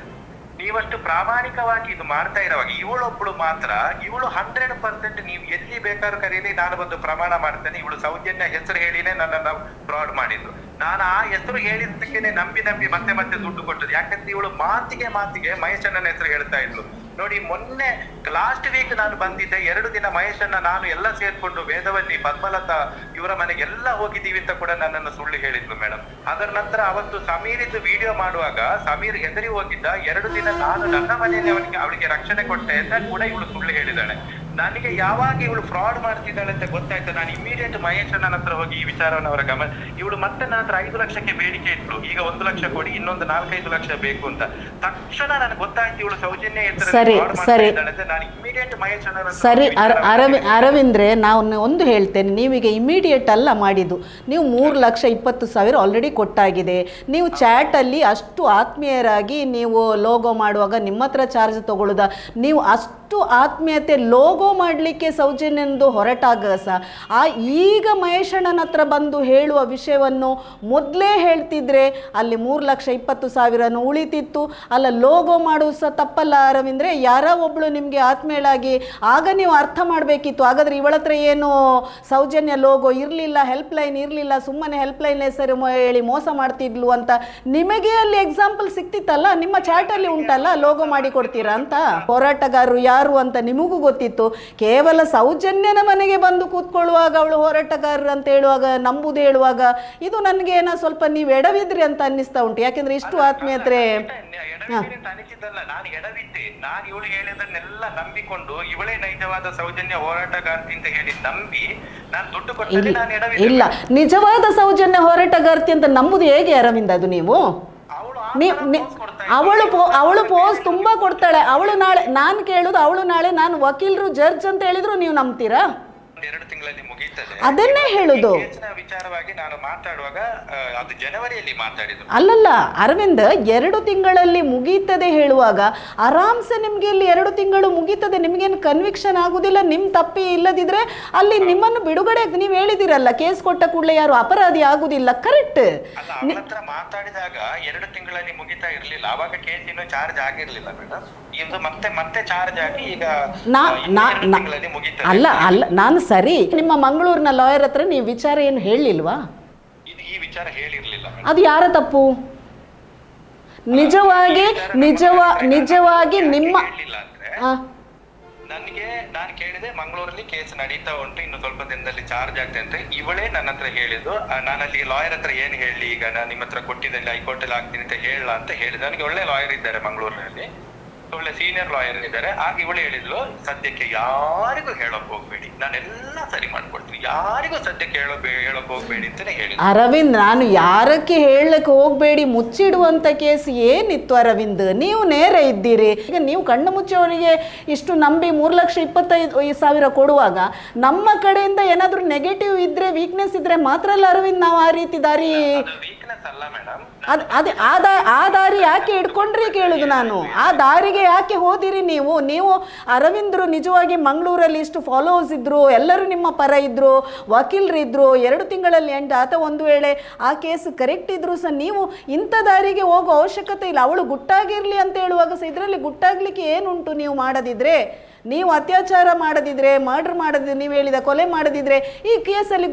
ನೀವಷ್ಟು ಪ್ರಾಮಾಣಿಕವಾಗಿ ಇದು ಮಾಡ್ತಾ ಇರೋವಾಗ ಇವಳೊಬ್ಳು ಮಾತ್ರ, ಇವಳು ಹಂಡ್ರೆಡ್ ಪರ್ಸೆಂಟ್ ನೀವು ಎಲ್ಲಿ ಬೇಕಾದ್ರೂ ಕರೀಲಿ ನಾನು ಬಂದು ಪ್ರಮಾಣ ಮಾಡ್ತೇನೆ. ಇವಳು ಸೌಜನ್ಯ ಹೆಸರು ಹೇಳಿನೇ ನನ್ನನ್ನ ಫ್ರಾಡ್ ಮಾಡಿದ್ದು. ನಾನು ಆ ಹೆಸರು ಹೇಳಿದ್ದಕ್ಕೇನೆ ನಂಬಿ ನಂಬಿ ಮತ್ತೆ ಮತ್ತೆ ದುಡ್ಡು ಕೊಟ್ಟದ್ದು. ಯಾಕಂದ್ರೆ ಇವಳು ಮಾತಿಗೆ ಮಾತಿಗೆ ಮಹೇಶಣ್ಣನ ಹೆಸರು ಹೇಳ್ತಾ ಇದ್ಲು. ನೋಡಿ, ಮೊನ್ನೆ ಲಾಸ್ಟ್ ವೀಕ್ ನಾನು ಬಂದಿದ್ದೆ. ಎರಡು ದಿನ ಮಹೇಶನ್ನ ನಾನು ಎಲ್ಲ ಸೇರ್ಕೊಂಡು ವೇದವಲ್ಲಿ, ಪದ್ಮಲತಾ ಇವರ ಮನೆಗೆಲ್ಲ ಹೋಗಿದ್ದೀವಿ ಅಂತ ಕೂಡ ನನ್ನನ್ನು ಸುಳ್ಳು ಹೇಳಿದ್ಲು ಮೇಡಮ್ ಅದರ ನಂತರ ಅವತ್ತು ಸಮೀರಿದ್ದು ವಿಡಿಯೋ ಮಾಡುವಾಗ, ಸಮೀರ್ ಹೆದರಿ ಹೋಗಿದ್ದ. ಎರಡು ದಿನ ನಾನು ನನ್ನ ಮನೆಯಲ್ಲಿ ಅವನಿಗೆ, ಅವಳಿಗೆ ರಕ್ಷಣೆ ಕೊಟ್ಟೆ ಅಂತ ಕೂಡ ಇವಳು ಸುಳ್ಳು ಹೇಳಿದಾಳೆ ನನಗೆ ಯಾವಾಗ ಇವಳು ಫ್ರಾಡ್ ಮಾಡ್ತಿದ್ದಾಳೆ ಅಂತ ಗೊತ್ತಾಯ್ತು. ನಾನು ಇಮಿಡಿಯೇಟ್ ಮಹೇಶಣ್ಣನ ಹತ್ರ ಹೋಗಿ ಈ ವಿಚಾರವನ್ನು ಅವರ ಗಮನ ಇವಳು ಮತ್ತೆ ನನ್ನ ಹತ್ರ ಐದು ಲಕ್ಷಕ್ಕೆ ಬೇಡಿಕೆ ಇಟ್ಲು ಈಗ ಒಂದು ಲಕ್ಷ ಕೊಡಿ ಇನ್ನೊಂದು ನಾಲ್ಕೈದು ಲಕ್ಷ ಬೇಕು ಅಂತ. ತಕ್ಷಣ ನನಗೆ ಗೊತ್ತಾಯ್ತು ಇವಳು ಸೌಜನ್ಯ ಸರಿ, ಸರಿ. ನಾನು ಇಮಿಡಿಯೇಟ್ ಮಹೇಶಣ್ಣನ ಹತ್ರ ಸರಿ ಅರವಿಂದ್ರೆ ನಾನು ಒಂದು ಹೇಳ್ತೇನೆ ನೀವೀಗ ಇಮಿಡಿಯೇಟ್ ಅಲ್ಲ ಮಾಡಿದ್ದು. ನೀವು ಮೂರು ಲಕ್ಷ ಇಪ್ಪತ್ತು ಸಾವಿರ ಆಲ್ರೆಡಿ ಕೊಟ್ಟಾಗಿದೆ. ನೀವು ಚಾಟಲ್ಲಿ ಅಷ್ಟು ಆತ್ಮೀಯರಾಗಿ ನೀವು ಲೋಗೋ ಮಾಡುವಾಗ ನಿಮ್ಮ ಹತ್ರ ಚಾರ್ಜ್ ತಗೊಳ್ಳೋದ ನೀವು ಅಷ್ಟು ಆತ್ಮೀಯತೆ ಲೋಗೋ ಮಾಡಲಿಕ್ಕೆ ಸೌಜನ್ಯಂದು ಹೊರಟಾಗ ಸಹ ಆ ಈಗ ಮಹೇಶಣ್ಣನ ಹತ್ರ ಬಂದು ಹೇಳುವ ವಿಷಯವನ್ನು ಮೊದಲೇ ಹೇಳ್ತಿದ್ರೆ ಅಲ್ಲಿ ಮೂರು ಲಕ್ಷ ಇಪ್ಪತ್ತು ಸಾವಿರನೂ ಉಳಿತಿತ್ತು. ಅಲ್ಲ, ಲೋಗೋ ಮಾಡೋದು ಸಹ ತಪ್ಪಲ್ಲ ಅರವಿಂದ್ರೆ, ಯಾರೋ ಒಬ್ಬಳು ನಿಮಗೆ ಆತ್ಮೇಳಾಗಿ ಆಗ ನೀವು ಅರ್ಥ ಮಾಡಬೇಕಿತ್ತು. ಹಾಗಾದ್ರೆ ಇವಳ ಹತ್ರ ಏನು ಸೌಜನ್ಯ ಲೋಗೋ ಇರಲಿಲ್ಲ ಹೆಲ್ಪ್ ಲೈನ್ ಇರಲಿಲ್ಲ, ಸುಮ್ಮನೆ ಹೆಲ್ಪ್ ಲೈನ್ ಹೆಸರು ಹೇಳಿ ಮೋಸ ಮಾಡ್ತಿದ್ಲು ಅಂತ ನಿಮಗೆ ಅಲ್ಲಿ ಎಕ್ಸಾಂಪಲ್ ಸಿಕ್ತಿತ್ತಲ್ಲ? ನಿಮ್ಮ ಚಾಟಲ್ಲಿ ಉಂಟಲ್ಲ ಲೋಗೋ ಮಾಡಿ ಕೊಡ್ತೀರಾ ಅಂತ? ಹೋರಾಟಗಾರರು ಯಾರು ಅಂತ ನಿಮಗೂ ಗೊತ್ತಿತ್ತು. ಕೇವಲ ಸೌಜನ್ಯನ ಮನೆಗೆ ಬಂದು ಕೂತ್ಕೊಳ್ಳುವಾಗ ಅವಳು ಹೋರಾಟಗಾರರು ಅಂತ ಹೇಳುವಾಗ ನಂಬುದು ಹೇಳುವಾಗ ಇದು ನನಗೆ ಏನೋ ಸ್ವಲ್ಪ ನೀವು ಎಡವಿದ್ರಿ ಅಂತ ಅನ್ನಿಸ್ತಾ ಉಂಟು. ಯಾಕೆಂದ್ರೆ ಇಷ್ಟು ಆತ್ಮೀಯತೆ ಎಡವಿದ್ದೆ ಅನಿಸಿದ್ದಲ್ಲ ನಾನು ಎಡವಿದ್ದೆ. ನಾನು ಇವಳು ಹೇಳಿದನ್ನೆಲ್ಲ ನಂಬಿಕೊಂಡು ಇವಳೇ ನೈಜವಾದ ಸೌಜನ್ಯ ಹೋರಾಟಗಾರ್ತಿ ಅಂತ ಹೇಳಿ ನಂಬಿ ನಾನು ದುಡ್ಡು ಕೊಟ್ಟರೆ ನಾನು ಎಡವಿದ್ದೆ. ಇಲ್ಲ ನಿಜವಾದ ಸೌಜನ್ಯ ಹೋರಾಟಗಾರ್ತಿ ಅಂತ ನಂಬುದು ಹೇಗೆ ಅರವಿಂದ ಅದು ನೀವು ಅವಳು ಅವಳು ಪೋಸ್ ತುಂಬಾ ಕೊಡ್ತಾಳೆ. ಅವಳು ನಾಳೆ, ನಾನು ಕೇಳುದು, ಅವಳು ನಾಳೆ, ನಾನು ವಕೀಲರು ಜಡ್ಜ್ ಅಂತ ಹೇಳಿದ್ರು ನೀವು ನಂಬ್ತೀರಾ? ಎರಡು ತಿಂಗಳಲ್ಲಿ ಅದನ್ನೇ ಹೇಳುದು. ವಿಚಾರವಾಗಿ ನಾನು ಮಾತಾಡುವಾಗ ಅದು ಜನವರಿಯಲ್ಲಿ ಮಾತಾಡಿದ್ರು ಅಲ್ಲಲ್ಲ ಅರವಿಂದ್ ಎರಡು ತಿಂಗಳಲ್ಲಿ ಮುಗೀತದೆ ಹೇಳುವಾಗ ಆರಾಮ್ಸೆ ನಿಮ್ಗೆ ಇಲ್ಲಿ ಎರಡು ತಿಂಗಳು ಮುಗೀತದೆ ನಿಮ್ಗೇನು ಕನ್ವಿಕ್ಷನ್ ಆಗುದಿಲ್ಲ ನಿಮ್ ತಪ್ಪಿ ಇಲ್ಲದಿದ್ರೆ ಅಲ್ಲಿ ನಿಮ್ಮನ್ನು ಬಿಡುಗಡೆ ನೀವ್ ಹೇಳಿದಿರಲ್ಲ ಕೇಸ್ ಕೊಟ್ಟ ಕೂಡಲೇ ಯಾರು ಅಪರಾಧಿ ಆಗುದಿಲ್ಲ ಕರೆಕ್ಟ್ ಹತ್ರ ಮಾತಾಡಿದಾಗ ಎರಡು ತಿಂಗಳಲ್ಲಿ ಮುಗಿತಾ ಇರ್ಲಿಲ್ಲ ಅವಾಗ ಕೇಸ್ ಇನ್ನು ಚಾರ್ಜ್ ಆಗಿರ್ಲಿಲ್ಲ ಮೇಡಮ್ ಇದು ಮತ್ತೆ ಮತ್ತೆ ಚಾರ್ಜ್ ಆಗಿ ಈಗ ಅಲ್ಲ ಅಲ್ಲ ನಾನು ಸರಿ ನಿಮ್ಮ ಮಂಗಳೂರಿನ ಲಾಯರ್ ಹತ್ರ ನೀವು ವಿಚಾರ ಏನು ಹೇಳಿಲ್ವಾ? ಅದು ಯಾರ ತಪ್ಪು? ನಿಜವಾಗಿ ನಿಜವ ನಿಜವಾಗಿ ನಿಮ್ಮ ನನಗೆ ನಾನು ಕೇಳಿದೆ ಮಂಗಳೂರಲ್ಲಿ ಕೇಸ್ ನಡೀತಾ ಉಂಟು ಇನ್ನು ಸ್ವಲ್ಪ ದಿನದಲ್ಲಿ ಚಾರ್ಜ್ ಆಗ್ತದೆ ಅಂತ ಇವಳೇ ನನ್ನ ಹತ್ರ ಹೇಳಿದ್ದು ನಾನು ಅಲ್ಲಿ ಲಾಯರ್ ಹತ್ರ ಏನ್ ಹೇಳಿ ಈಗ ನಾನು ನಿಮ್ಮ ಹತ್ರ ಕೊಟ್ಟಿದ್ದಲ್ಲಿ ಹೈಕೋರ್ಟ್ ಅಲ್ಲಿ ಆಗ್ತೀನಿ ಅಂತ ಹೇಳಲ್ಲ ಅಂತ ಹೇಳಿದ ನನಗೆ ಒಳ್ಳೆ ಲಾಯರ್ ಇದ್ದಾರೆ ಮಂಗಳೂರಿನಲ್ಲಿ. ಒಳ್ಳೆ ಸೀನಿಯರ್ ಲಾಯರ್ ಇದ್ದಾರೆ. ಆಗ ಇವಳು ಹೇಳಿದ್ಲು ಸದ್ಯಕ್ಕೆ ಯಾರಿಗೂ ಹೇಳಕ್ ಹೋಗ್ಬೇಡಿ. ನಾನೆಲ್ಲ ಸರಿ ಮಾಡ್ಕೊಡ್ತೀನಿ. ಯಾರಿಗೂ ಸದ್ಯಕ್ಕೆ ಹೇಳೋ ಹೇಳಕ್ ಹೋಗ್ಬೇಡಿ ಅಂತಾನೆ ಹೇಳಿ ಅರವಿಂದ್ ನಾನು ಯಾರಕ್ಕೆ ಹೇಳಕ್ ಹೋಗಬೇಡಿ? ಮುಚ್ಚಿಡುವಂತ ಕೇಸ್ ಏನಿತ್ತು ಅರವಿಂದ್? ನೀವು ನೇರ ಇದ್ದೀರಿ. ಈಗ ನೀವು ಕಣ್ಣು ಮುಚ್ಚೋರಿಗೆ ಇಷ್ಟು ನಂಬಿ ಮೂರು ಲಕ್ಷ ಇಪ್ಪತ್ತೈದು ಐದು ಸಾವಿರ ಕೊಡುವಾಗ ನಮ್ಮ ಕಡೆಯಿಂದ ಏನಾದರೂ ನೆಗೆಟಿವ್ ಇದ್ರೆ ವೀಕ್ನೆಸ್ ಇದ್ರೆ ಮಾತ್ರ ಅಲ್ಲ ಅರವಿಂದ್ ನಾವು ಆ ರೀತಿ ದಾರಿ ಅದು ಅದ್ ಆ ದಾರಿ ಯಾಕೆ ಇಟ್ಕೊಂಡ್ರಿ ಕೇಳುದು ನಾನು? ಆ ದಾರಿಗೆ ಯಾಕೆ ಹೋದಿರಿ ನೀವು? ನೀವು ಅರವಿಂದ್ರು ನಿಜವಾಗಿ ಮಂಗಳೂರಲ್ಲಿ ಇಷ್ಟು ಫಾಲೋವರ್ಸ್ ಇದ್ರು, ಎಲ್ಲರೂ ನಿಮ್ಮ ಪರ ವಕೀಲರು ಇದ್ರು, ಎರಡು ತಿಂಗಳಲ್ಲಿ ಎಂಡ್ ಆತ ಒಂದು ವೇಳೆ ಆ ಕೇಸ್ ಕರೆಕ್ಟ್ ಇದ್ರು ಸಹ ನೀವು ಇಂಥ ದಾರಿಗೆ ಹೋಗೋ ಅವಶ್ಯಕತೆ ಇಲ್ಲ. ಅವಳು ಗುಟ್ಟಾಗಿರ್ಲಿ ಅಂತ ಹೇಳುವಾಗ ಸಹ ಇದರಲ್ಲಿ ಗುಟ್ಟಾಗ್ಲಿಕ್ಕೆ ಏನುಂಟು ನೀವು ಮಾಡದಿದ್ರೆ? ನೀವು ಅತ್ಯಾಚಾರ ಮಾಡದಿದ್ರೆ ಮರ್ಡರ್ ಮಾಡದಿದ್ರೆ ನೀವು ಹೇಳಿದ ಕೊಲೆ ಮಾಡದಿದ್ರೆ ಈ ಕೇಸಲ್ಲಿ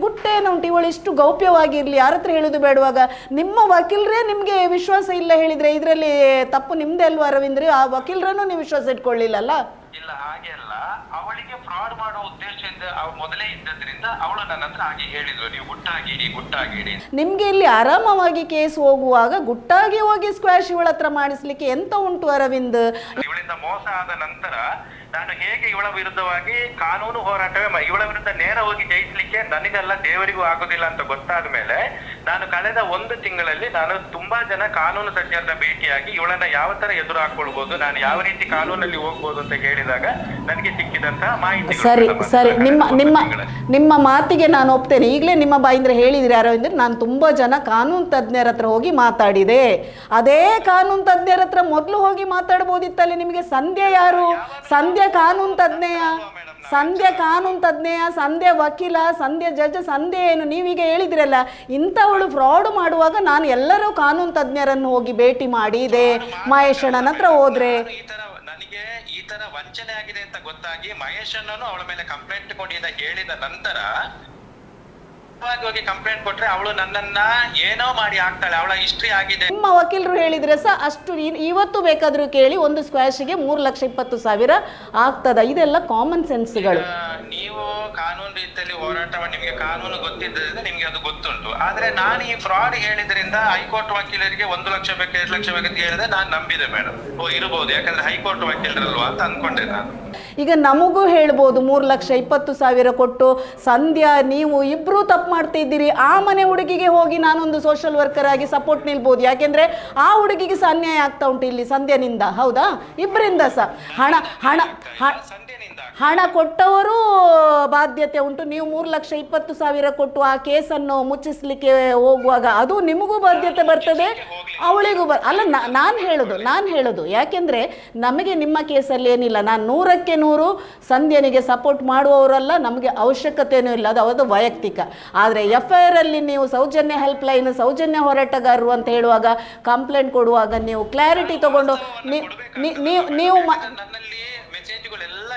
ಉಂಟು ಇವಳು ಇಷ್ಟು ಗೌಪ್ಯವಾಗಿರ್ಲಿ ಯಾರ ಹತ್ರ ಹೇಳೋದು ಬೇಡವಾಗ ನಿಮ್ಮ ವಕೀಲರೇ ನಿಮಗೆ ವಿಶ್ವಾಸ ಇಲ್ಲ ಹೇಳಿದ್ರೆ ಇದರಲ್ಲಿ ತಪ್ಪು ನಿಮ್ದೇ ಅಲ್ವಾ ಅರವಿಂದ್ರಿ? ಆ ವಕೀಲರನ್ನು ನೀವು ವಿಶ್ವಾಸ ಇಟ್ಕೊಳ್ಳಿಲ್ಲಲ್ಲ? ಇಲ್ಲ ಹಾಗೆ ಅಲ್ಲ. ಅವಳಿಗೆ ಫ್ರಾಡ್ ಮಾಡೋ ಉದ್ದೇಶದಿಂದ ಮೊದಲೇ ಇದ್ದದ್ರಿಂದ ಅವಳು ನನ್ನ ಹತ್ರ ಹಾಗೆ ಹೇಳಿದ್ರು ನೀವು ಗುಟ್ಟಾಗಿಡಿ ಗುಟ್ಟಾಗಿಡಿ ನಿಮ್ಗೆ ಇಲ್ಲಿ ಆರಾಮವಾಗಿ ಕೇಸ್ ಹೋಗುವಾಗ ಗುಟ್ಟಾಗಿ ಹೋಗಿ ಸ್ಕ್ವಾಶ್ ಇವಳ ಹತ್ರ ಮಾಡಿಸ್ಲಿಕ್ಕೆ ಎಂತ ಉಂಟು ಅರವಿಂದ್? ಇವಳಿಂದ ಮೋಸ ಆದ ನಂತರ ನಾನು ಹೇಗೆ ಇವಳ ವಿರುದ್ಧವಾಗಿ ಕಾನೂನು ಹೋರಾಟವೇ ಇವಳ ವಿರುದ್ಧ ನೇರ ಹೋಗಿ ಜಯಿಸ್ಲಿಕ್ಕೆ ನನಗೆಲ್ಲ ದೇವರಿಗೂ ಆಗೋದಿಲ್ಲ ಅಂತ ಗೊತ್ತಾದ ಮೇಲೆ ನಾನು ಕಳೆದ ಒಂದು ತಿಂಗಳಲ್ಲಿ ನಾನು ತುಂಬಾ ಜನ ಕಾನೂನು ತಜ್ಞರನ್ನ ಭೇಟಿಯಾಗಿ ಇವಳನ್ನ ಯಾವ ತರ ಎದುರು ಹಾಕೊಳ್ಬಹುದು ನಾನು ಯಾವ ರೀತಿ ಕಾನೂನಲ್ಲಿ ಹೋಗ್ಬೋದು ಅಂತ ಹೇಳಿದಾಗ ನನಗೆ ಸಿಕ್ಕಿದಂತಹ ಮಾಹಿತಿ ಸರಿ ಸರಿ ನಿಮ್ಮ ನಿಮ್ಮ ನಿಮ್ಮ ಮಾತಿಗೆ ನಾನು ಒಪ್ತೇನೆ. ಈಗಲೇ ನಿಮ್ಮ ಬಾಯಿಂದ ಯಾರೋ ಅಂದ್ರೆ ನಾನು ತುಂಬಾ ಜನ ಕಾನೂನು ತಜ್ಞರ ಹತ್ರ ಹೋಗಿ ಮಾತಾಡಿದೆ. ಅದೇ ಕಾನೂನು ತಜ್ಞರ ಹತ್ರ ಮೊದಲು ಹೋಗಿ ಮಾತಾಡ್ಬೋದಿತ್ತಲ್ಲಿ ನಿಮಗೆ? ಸಂಧ್ಯಾ ಯಾರು? ಸಂಧ್ಯಾ ಕಾನೂನು ತಜ್ಞೆಯ? ಸಂಧ್ಯಾ ಕಾನೂನು ತಜ್ಞೆಯ ಸಂಧ್ಯೆ ವಕೀಲ ಸಂಧ್ಯಾ ಜಡ್ಜ್ ಸಂಧ್ಯಾ ಏನು ನೀವೀಗ ಹೇಳಿದ್ರಲ್ಲ ಇಂಥವಳು ಫ್ರಾಡ್ ಮಾಡುವಾಗ ನಾನು ಎಲ್ಲರೂ ಕಾನೂನು ತಜ್ಞರನ್ನು ಹೋಗಿ ಭೇಟಿ ಮಾಡಿದೆ ಮಹೇಶಣ್ಣನ ಹತ್ರ ಹೋದ್ರೆ. ಈ ತರ ನನಗೆ ಈ ತರ ವಂಚನೆ ಆಗಿದೆ ಅಂತ ಗೊತ್ತಾಗಿ ಮಹೇಶ್ ಅಣ್ಣನು ಅವಳ ಮೇಲೆ ಕಂಪ್ಲೇಂಟ್ ಕೊಡಿದ ಹೇಳಿದ ನಂತರ ಹೋಗಿ ಕಂಪ್ಲೇಂಟ್ ಕೊಟ್ರೆ ಅವಳು ನನ್ನನ್ನ ಏನೋ ಮಾಡಿ ಹಾಕ್ತಾಳೆ ಅವಳ ಹಿಸ್ಟ್ರಿ ಆಗಿದೆ. ನಿಮ್ಮ ವಕೀಲರು ಹೇಳಿದ್ರೆ ಸಹ ಅಷ್ಟು ಇವತ್ತು ಬೇಕಾದರೂ ಕೇಳಿ ಒಂದು ಸ್ಕ್ವಾಶ್ಗೆ ಮೂರು ಲಕ್ಷ ಇಪ್ಪತ್ತು ಸಾವಿರ ಆಗ್ತದ. ಇದೆಲ್ಲ ಕಾಮನ್ ಸೆನ್ಸ್ಗಳು ನೀವು ಕಾನೂನು ರೀತಿಯಲ್ಲಿ ಹೋರಾಟ ನಿಮಗೆ ನಿಮ್ಗೆ ಕಾನೂನು ಗೊತ್ತಿದ್ದರಿಂದ ನಿಮಗೆ ಅದು ಗೊತ್ತುಂಟು. ಆದ್ರೆ ನಾನು ಈ ಫ್ರಾಡ್ ಹೇಳಿದ್ರಿಂದ ಹೈಕೋರ್ಟ್ ವಕೀಲರಿಗೆ ಒಂದು ಲಕ್ಷ ಬೇಕು ಎರಡು ಲಕ್ಷ ಬೇಕಂತ ಹೇಳಿದ್ರೆ ನಾನು ನಂಬಿದೆ ಮೇಡಮ್ ಓ ಇರಬಹುದು ಯಾಕಂದ್ರೆ ಹೈಕೋರ್ಟ್ ವಕೀಲರಲ್ವಾ ಅಂತ ಅನ್ಕೊಂಡೆ ನಾನು. ಈಗ ನಮಗೂ ಹೇಳ್ಬೋದು, ಮೂರು ಲಕ್ಷ ಇಪ್ಪತ್ತು ಸಾವಿರ ಕೊಟ್ಟು ಸಂಧ್ಯಾ, ನೀವು ಇಬ್ಬರೂ ತಪ್ಪು ಮಾಡ್ತಿದ್ದೀರಿ ಆ ಮನೆ ಹುಡುಗಿಗೆ ಹೋಗಿ ನಾನೊಂದು ಸೋಷಿಯಲ್ ವರ್ಕರ್ ಆಗಿ ಸಪೋರ್ಟ್ ನಿಲ್ಬೋದು. ಯಾಕೆಂದ್ರೆ ಆ ಹುಡುಗಿಗೆ ಸಹ ಅನ್ಯಾಯ ಆಗ್ತಾ ಉಂಟು ಇಲ್ಲಿ ಸಂಧ್ಯಾನಿಂದ. ಹೌದಾ? ಇಬ್ಬರಿಂದ ಸಹ. ಹಣ ಹಣ ಹಣ ಕೊಟ್ಟವರು ಬಾಧ್ಯತೆ ಉಂಟು. ನೀವು ಮೂರು ಲಕ್ಷ ಇಪ್ಪತ್ತು ಸಾವಿರ ಕೊಟ್ಟು ಆ ಕೇಸನ್ನು ಮುಚ್ಚಿಸ್ಲಿಕ್ಕೆ ಹೋಗುವಾಗ ಅದು ನಿಮಗೂ ಬಾಧ್ಯತೆ ಬರ್ತದೆ ಅವಳಿಗೂ ಬರ್ ಅಲ್ಲ ನಾನು ಹೇಳೋದು ನಾನು ಹೇಳೋದು. ಯಾಕೆಂದರೆ ನಮಗೆ ನಿಮ್ಮ ಕೇಸಲ್ಲಿ ಏನಿಲ್ಲ. ನಾನು ನೂರಕ್ಕೆ ನೂರು ಸಂಧ್ಯನಿಗೆ ಸಪೋರ್ಟ್ ಮಾಡುವವರಲ್ಲ ನಮಗೆ ಅವಶ್ಯಕತೆಯೂ ಇಲ್ಲ. ಅದು ಅದು ವೈಯಕ್ತಿಕ. ಆದರೆ ಎಫ್ ಐ ಆರಲ್ಲಿ ನೀವು ಸೌಜನ್ಯ ಹೆಲ್ಪ್ ಲೈನ್ ಸೌಜನ್ಯ ಹೋರಾಟಗಾರರು ಅಂತ ಹೇಳುವಾಗ ಕಂಪ್ಲೇಂಟ್ ಕೊಡುವಾಗ ನೀವು ಕ್ಲಾರಿಟಿ ತಗೊಂಡು ನೀವು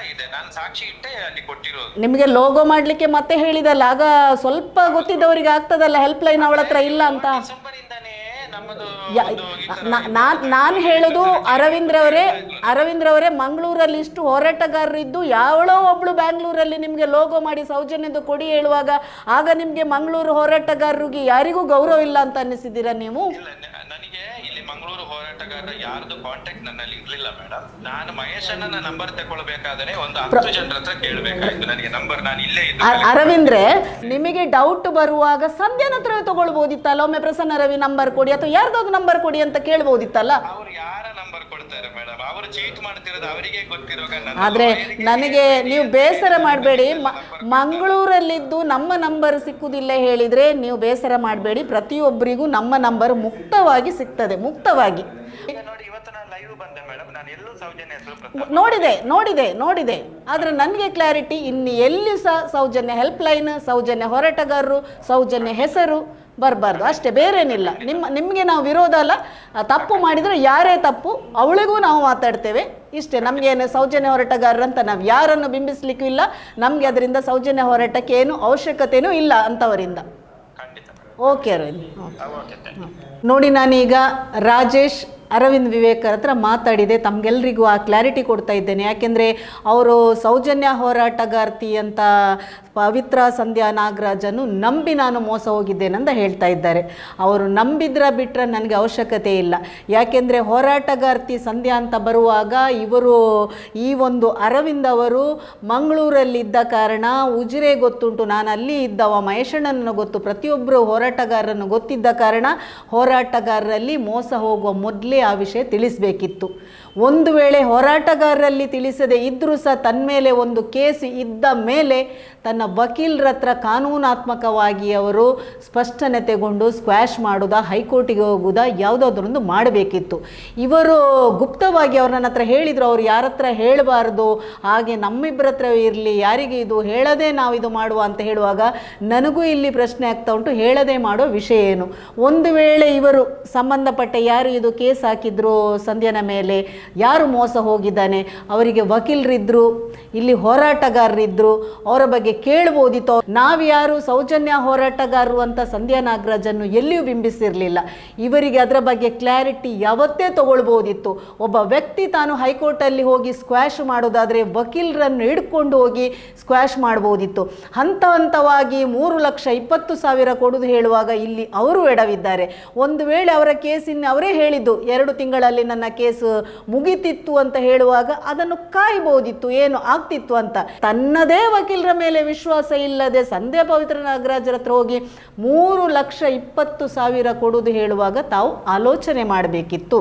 ಇದೆ. ನಾನು ಸಾಕ್ಷಿ ಇಟ್ಟೆ ಅಲ್ಲಿ ಕೊಟ್ಟಿರೋದು. ನಿಮಗೆ ಲೋಗೋ ಮಾಡ್ಲಿಕ್ಕೆ ಮತ್ತೆ ಹೇಳಿದಲ್ಲ ಆಗ ಸ್ವಲ್ಪ ಗೊತ್ತಿದ್ದವರಿಗೆ ಆಗ್ತದಲ್ಲ ಹೆಲ್ಪ್ ಲೈನ್ ಅವಳ ಹತ್ರ ಇಲ್ಲ ಅಂತ? ಡಿಸೆಂಬರ್ ಇಂದಾನೇ ನಮ್ಮ ಅದು ಯಾ- ಒಂದು ಈ ತರ ನಾನ್ ನಾನು ಹೇಳೋದು ಅರವಿಂದ್ರವರೇ ಅರವಿಂದ್ರವರೇ ಮಂಗಳೂರಲ್ಲಿ ಇಷ್ಟು ಹೋರಾಟಗಾರರು ಇದ್ದು ಯಾವಳೋ ಒಬ್ಳು ಬ್ಯಾಂಗ್ಳೂರಲ್ಲಿ ನಿಮಗೆ ಲೋಗೋ ಮಾಡಿ ಸೌಜನ್ಯದ ಕೊಡಿ ಹೇಳುವಾಗ ಆಗ ನಿಮಗೆ ಮಂಗಳೂರು ಹೋರಾಟಗಾರರಿಗೆ ಯಾರಿಗೂ ಗೌರವ ಇಲ್ಲ ಅಂತ ಅನ್ನಿಸಿದ್ದೀರಾ ನೀವು? ಇಲ್ಲಿ ಹೋರಾಟಗಾರರ ಯಾರ್ದು ಕಾಂಟ್ಯಾಕ್ಟ್ ನನ್ನಲ್ಲಿ ಇರ್ಲಿಲ್ಲ ಮೇಡಮ್ ನಾನು ಮಹೇಶ್ ಅಣ್ಣನ ನಂಬರ್ ತಗೊಳ್ಬೇಕಾದ್ರೆ ಒಂದು ಹತ್ತು ಜನರ ಹತ್ರ ಕೇಳ್ಬೇಕಾಯ್ತು. ನನಗೆ ನಂಬರ್ ನಾನು ಇಲ್ಲೇ ಇದ್ದು ಅರವಿಂದ್ರೆ ನಿಮಗೆ ಡೌಟ್ ಬರುವಾಗ ಸಂಧ್ಯಾನ ಹತ್ರ ತಗೊಳ್ಬೋದಿತ್ತಲ್ಲ? ಒಮ್ಮೆ ಪ್ರಸನ್ನ ರವಿ ನಂಬರ್ ಕೊಡಿ ಅಥವಾ ಯಾರ್ದೋದು ನಂಬರ್ ಕೊಡಿ ಅಂತ ಕೇಳ್ಬೋದಿತ್ತಲ್ಲ? ಅವ್ರು ಯಾರ ನಂಬರ್ ಕೊಡ್ತಾರೆ ಮೇಡಮ್ ಅವರು ಚೀಟ್ ಮಾಡ್ತಿರೋದು ಅವರಿಗೆ ಗೊತ್ತಿರೋ ಆದ್ರೆ ಆದರೆ ನನಗೆ ನೀವು ಬೇಸರ ಮಾಡಬೇಡಿ. ಮಂಗಳೂರಲ್ಲಿದ್ದು ನಮ್ಮ ನಂಬರ್ ಸಿಕ್ಕುದಿಲ್ಲ ಹೇಳಿದ್ರೆ ನೀವು ಬೇಸರ ಮಾಡಬೇಡಿ. ಪ್ರತಿಯೊಬ್ಬರಿಗೂ ನಮ್ಮ ನಂಬರ್ ಮುಕ್ತವಾಗಿ ಸಿಗ್ತದೆ ಮುಕ್ತವಾಗಿ ಈಗ ನೋಡಿ ಇವತ್ತು ನಾನು ಲೈವ್ ಬಂದೆ ಮೇಡಮ್. ನಾನು ಎಲ್ಲೂ ಸೌಜನ್ಯ ಹೆಸರು ನೋಡಿದೆ ನೋಡಿದೆ ನೋಡಿದೆ. ಆದರೆ ನನಗೆ ಕ್ಲಾರಿಟಿ ಇನ್ನು ಎಲ್ಲಿ ಸಹ ಸೌಜನ್ಯ ಹೆಲ್ಪ್ ಲೈನ್ ಸೌಜನ್ಯ ಹೋರಾಟಗಾರರು ಸೌಜನ್ಯ ಹೆಸರು ಬರಬಾರ್ದು. ಅಷ್ಟೇ ಬೇರೇನಿಲ್ಲ. ನಿಮ್ಮ ನಿಮಗೆ ನಾವು ವಿರೋಧ ಅಲ್ಲ. ತಪ್ಪು ಮಾಡಿದರೆ ಯಾರೇ ತಪ್ಪು ಅವಳಿಗೂ ನಾವು ಮಾತಾಡ್ತೇವೆ. ಇಷ್ಟೇ ನಮಗೇನು ಸೌಜನ್ಯ ಹೋರಾಟಗಾರರು ಅಂತ ನಾವು ಯಾರನ್ನು ಬಿಂಬಿಸ್ಲಿಕ್ಕೂ ಇಲ್ಲ. ನಮಗೆ ಅದರಿಂದ ಸೌಜನ್ಯ ಹೋರಾಟಕ್ಕೆ ಏನು ಅವಶ್ಯಕತೆಯೂ ಇಲ್ಲ ಅಂಥವರಿಂದ ಓಕೆ ಅರವಿಂದ್. ನೋಡಿ ನಾನೀಗ ರಾಜೇಶ್ ಅರವಿಂದ್ ವಿವೇಕರ್ ಹತ್ರ ಮಾತಾಡಿದೆ. ತಮಗೆಲ್ರಿಗೂ ಆ ಕ್ಲಾರಿಟಿ ಕೊಡ್ತಾ ಇದ್ದೇನೆ. ಯಾಕೆಂದರೆ ಅವರು ಸೌಜನ್ಯ ಹೋರಾಟಗಾರ್ತಿ ಅಂತ ಪವಿತ್ರ ಸಂಧ್ಯಾ ನಾಗರಾಜನ್ನು ನಂಬಿ ನಾನು ಮೋಸ ಹೋಗಿದ್ದೇನೆ ಅಂತ ಹೇಳ್ತಾ ಇದ್ದಾರೆ. ಅವರು ನಂಬಿದ್ರ ಬಿಟ್ಟರೆ ನನಗೆ ಅವಶ್ಯಕತೆ ಇಲ್ಲ. ಯಾಕೆಂದರೆ ಹೋರಾಟಗಾರ್ತಿ ಸಂಧ್ಯಾ ಅಂತ ಬರುವಾಗ ಇವರು ಈ ಒಂದು ಅರವಿಂದ್ ಅವರು ಮಂಗಳೂರಲ್ಲಿದ್ದ ಕಾರಣ ಉಜಿರೆ ಗೊತ್ತುಂಟು. ನಾನು ಅಲ್ಲಿ ಇದ್ದವ ಮಹೇಶಣ್ಣನನ್ನು ಗೊತ್ತು. ಪ್ರತಿಯೊಬ್ಬರು ಹೋರಾಟಗಾರರನ್ನು ಗೊತ್ತಿದ್ದ ಕಾರಣ ಹೋರಾಟಗಾರರಲ್ಲಿ ಮೋಸ ಹೋಗುವ ಮೊದಲೇ ಆ ವಿಷಯ ತಿಳಿಸಬೇಕಿತ್ತು. ಒಂದು ವೇಳೆ ಹೋರಾಟಗಾರರಲ್ಲಿ ತಿಳಿಸದೆ ಇದ್ದರೂ ಸಹ ತನ್ಮೇಲೆ ಒಂದು ಕೇಸ್ ಇದ್ದ ಮೇಲೆ ತನ್ನ ವಕೀಲರ ಹತ್ರ ಕಾನೂನಾತ್ಮಕವಾಗಿ ಅವರು ಸ್ಪಷ್ಟನೆ ತೆಗೊಂಡು ಸ್ಕ್ವಾಶ್ ಮಾಡೋದಾ, ಹೈಕೋರ್ಟಿಗೆ ಹೋಗೋದಾ, ಯಾವುದಾದ್ರೊಂದು ಮಾಡಬೇಕಿತ್ತು. ಇವರು ಗುಪ್ತವಾಗಿ ಅವ್ರು ನನ್ನ ಹತ್ರ ಹೇಳಿದರು, ಅವ್ರು ಯಾರ ಹತ್ರ ಹೇಳಬಾರ್ದು, ಹಾಗೆ ನಮ್ಮಿಬ್ಬರ ಹತ್ರ ಇರಲಿ, ಯಾರಿಗೆ ಇದು ಹೇಳದೆ ನಾವು ಇದು ಮಾಡುವ ಅಂತ ಹೇಳುವಾಗ ನನಗೂ ಇಲ್ಲಿ ಪ್ರಶ್ನೆ ಆಗ್ತಾ ಉಂಟು, ಹೇಳದೆ ಮಾಡೋ ವಿಷಯ ಏನು? ಒಂದು ವೇಳೆ ಇವರು ಸಂಬಂಧಪಟ್ಟ ಯಾರು ಇದು ಕೇಸ್ ಹಾಕಿದ್ರು ಸಂಧ್ಯಾನ ಮೇಲೆ ಯಾರು ಮೋಸ ಹೋಗಿದ್ದಾನೆ? ಅವರಿಗೆ ವಕೀಲರಿದ್ದರು ಇಲ್ಲಿ ಹೋರಾಟಗಾರರಿದ್ದರು ಅವರ ಬಗ್ಗೆ ಕೇಳ್ಬೋದಿತ್ತು. ನಾವು ಯಾರು? ಸೌಜನ್ಯ ಹೋರಾಟಗಾರರು ಅಂತ ಸಂಧ್ಯಾ ನಾಗರಾಜನ್ನು ಎಲ್ಲಿಯೂ ಬಿಂಬಿಸಿರಲಿಲ್ಲ. ಇವರಿಗೆ ಅದರ ಬಗ್ಗೆ ಕ್ಲಾರಿಟಿ ಯಾವತ್ತೇ ತಗೊಳ್ಬೋದಿತ್ತು. ಒಬ್ಬ ವ್ಯಕ್ತಿ ತಾನು ಹೈಕೋರ್ಟಲ್ಲಿ ಹೋಗಿ ಸ್ಕ್ವಾಶ್ ಮಾಡೋದಾದರೆ ವಕೀಲರನ್ನು ಹಿಡ್ಕೊಂಡು ಹೋಗಿ ಸ್ಕ್ವಾಶ್ ಮಾಡ್ಬೋದಿತ್ತು. ಹಂತ ಹಂತವಾಗಿ ಮೂರು ಲಕ್ಷ ಇಪ್ಪತ್ತು ಸಾವಿರ ಕೊಡುದು ಹೇಳುವಾಗ ಇಲ್ಲಿ ಅವರು ಎಡವಿದ್ದಾರೆ. ಒಂದು ವೇಳೆ ಅವರ ಕೇಸಿನ ಅವರೇ ಹೇಳಿದ್ದು, ಎರಡು ತಿಂಗಳಲ್ಲಿ ನನ್ನ ಕೇಸ್ ಮುಗಿತಿತ್ತು ಅಂತ ಹೇಳುವಾಗ ಅದನ್ನು ಕಾಯ್ಬೋದಿತ್ತು, ಏನು ಆಗ್ತಿತ್ತು ಅಂತ. ತನ್ನದೇ ವಕೀಲರ ಮೇಲೆ ವಿಶ್ವಾಸ ಇಲ್ಲದೆ ಸಂಧ್ಯ ಪವಿತ್ರ ನಾಗರಾಜರ ಹತ್ರ ಹೋಗಿ ಮೂರು ಲಕ್ಷ ಇಪ್ಪತ್ತು ಸಾವಿರ ಕೊಡುವುದು ಹೇಳುವಾಗ ತಾವು ಆಲೋಚನೆ ಮಾಡಬೇಕಿತ್ತು.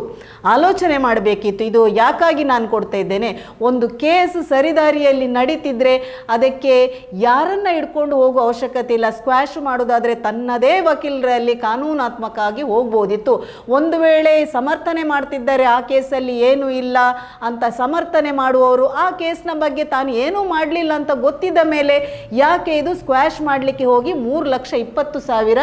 ಆಲೋಚನೆ ಮಾಡಬೇಕಿತ್ತು. ಇದು ಯಾಕಾಗಿ ನಾನು ಕೊಡ್ತಾ ಇದ್ದೇನೆ? ಒಂದು ಕೇಸ್ ಸರಿದಾರಿಯಲ್ಲಿ ನಡೀತಿದ್ರೆ ಅದಕ್ಕೆ ಯಾರನ್ನ ಹಿಡ್ಕೊಂಡು ಹೋಗುವ ಅವಶ್ಯಕತೆ ಇಲ್ಲ. ಸ್ಕ್ವಾಶ್ ಮಾಡೋದಾದರೆ ತನ್ನದೇ ವಕೀಲರಲ್ಲಿ ಕಾನೂನಾತ್ಮಕವಾಗಿ ಹೋಗ್ಬೋದಿತ್ತು. ಒಂದು ವೇಳೆ ಸಮರ್ಥನೆ ಮಾಡ್ತಿದ್ದಾರೆ ಆ ಕೇಸಲ್ಲಿ ಏನೂ ಇಲ್ಲ ಅಂತ ಸಮರ್ಥನೆ ಮಾಡುವವರು, ಆ ಕೇಸ್ನ ಬಗ್ಗೆ ತಾನು ಏನೂ ಮಾಡಲಿಲ್ಲ ಅಂತ ಗೊತ್ತಿದ್ದ ಮೇಲೆ ಯಾಕೆ ಇದು ಸ್ಕ್ವಾಶ್ ಮಾಡಲಿಕ್ಕೆ ಹೋಗಿ ಮೂರು ಲಕ್ಷ ಇಪ್ಪತ್ತು ಸಾವಿರ?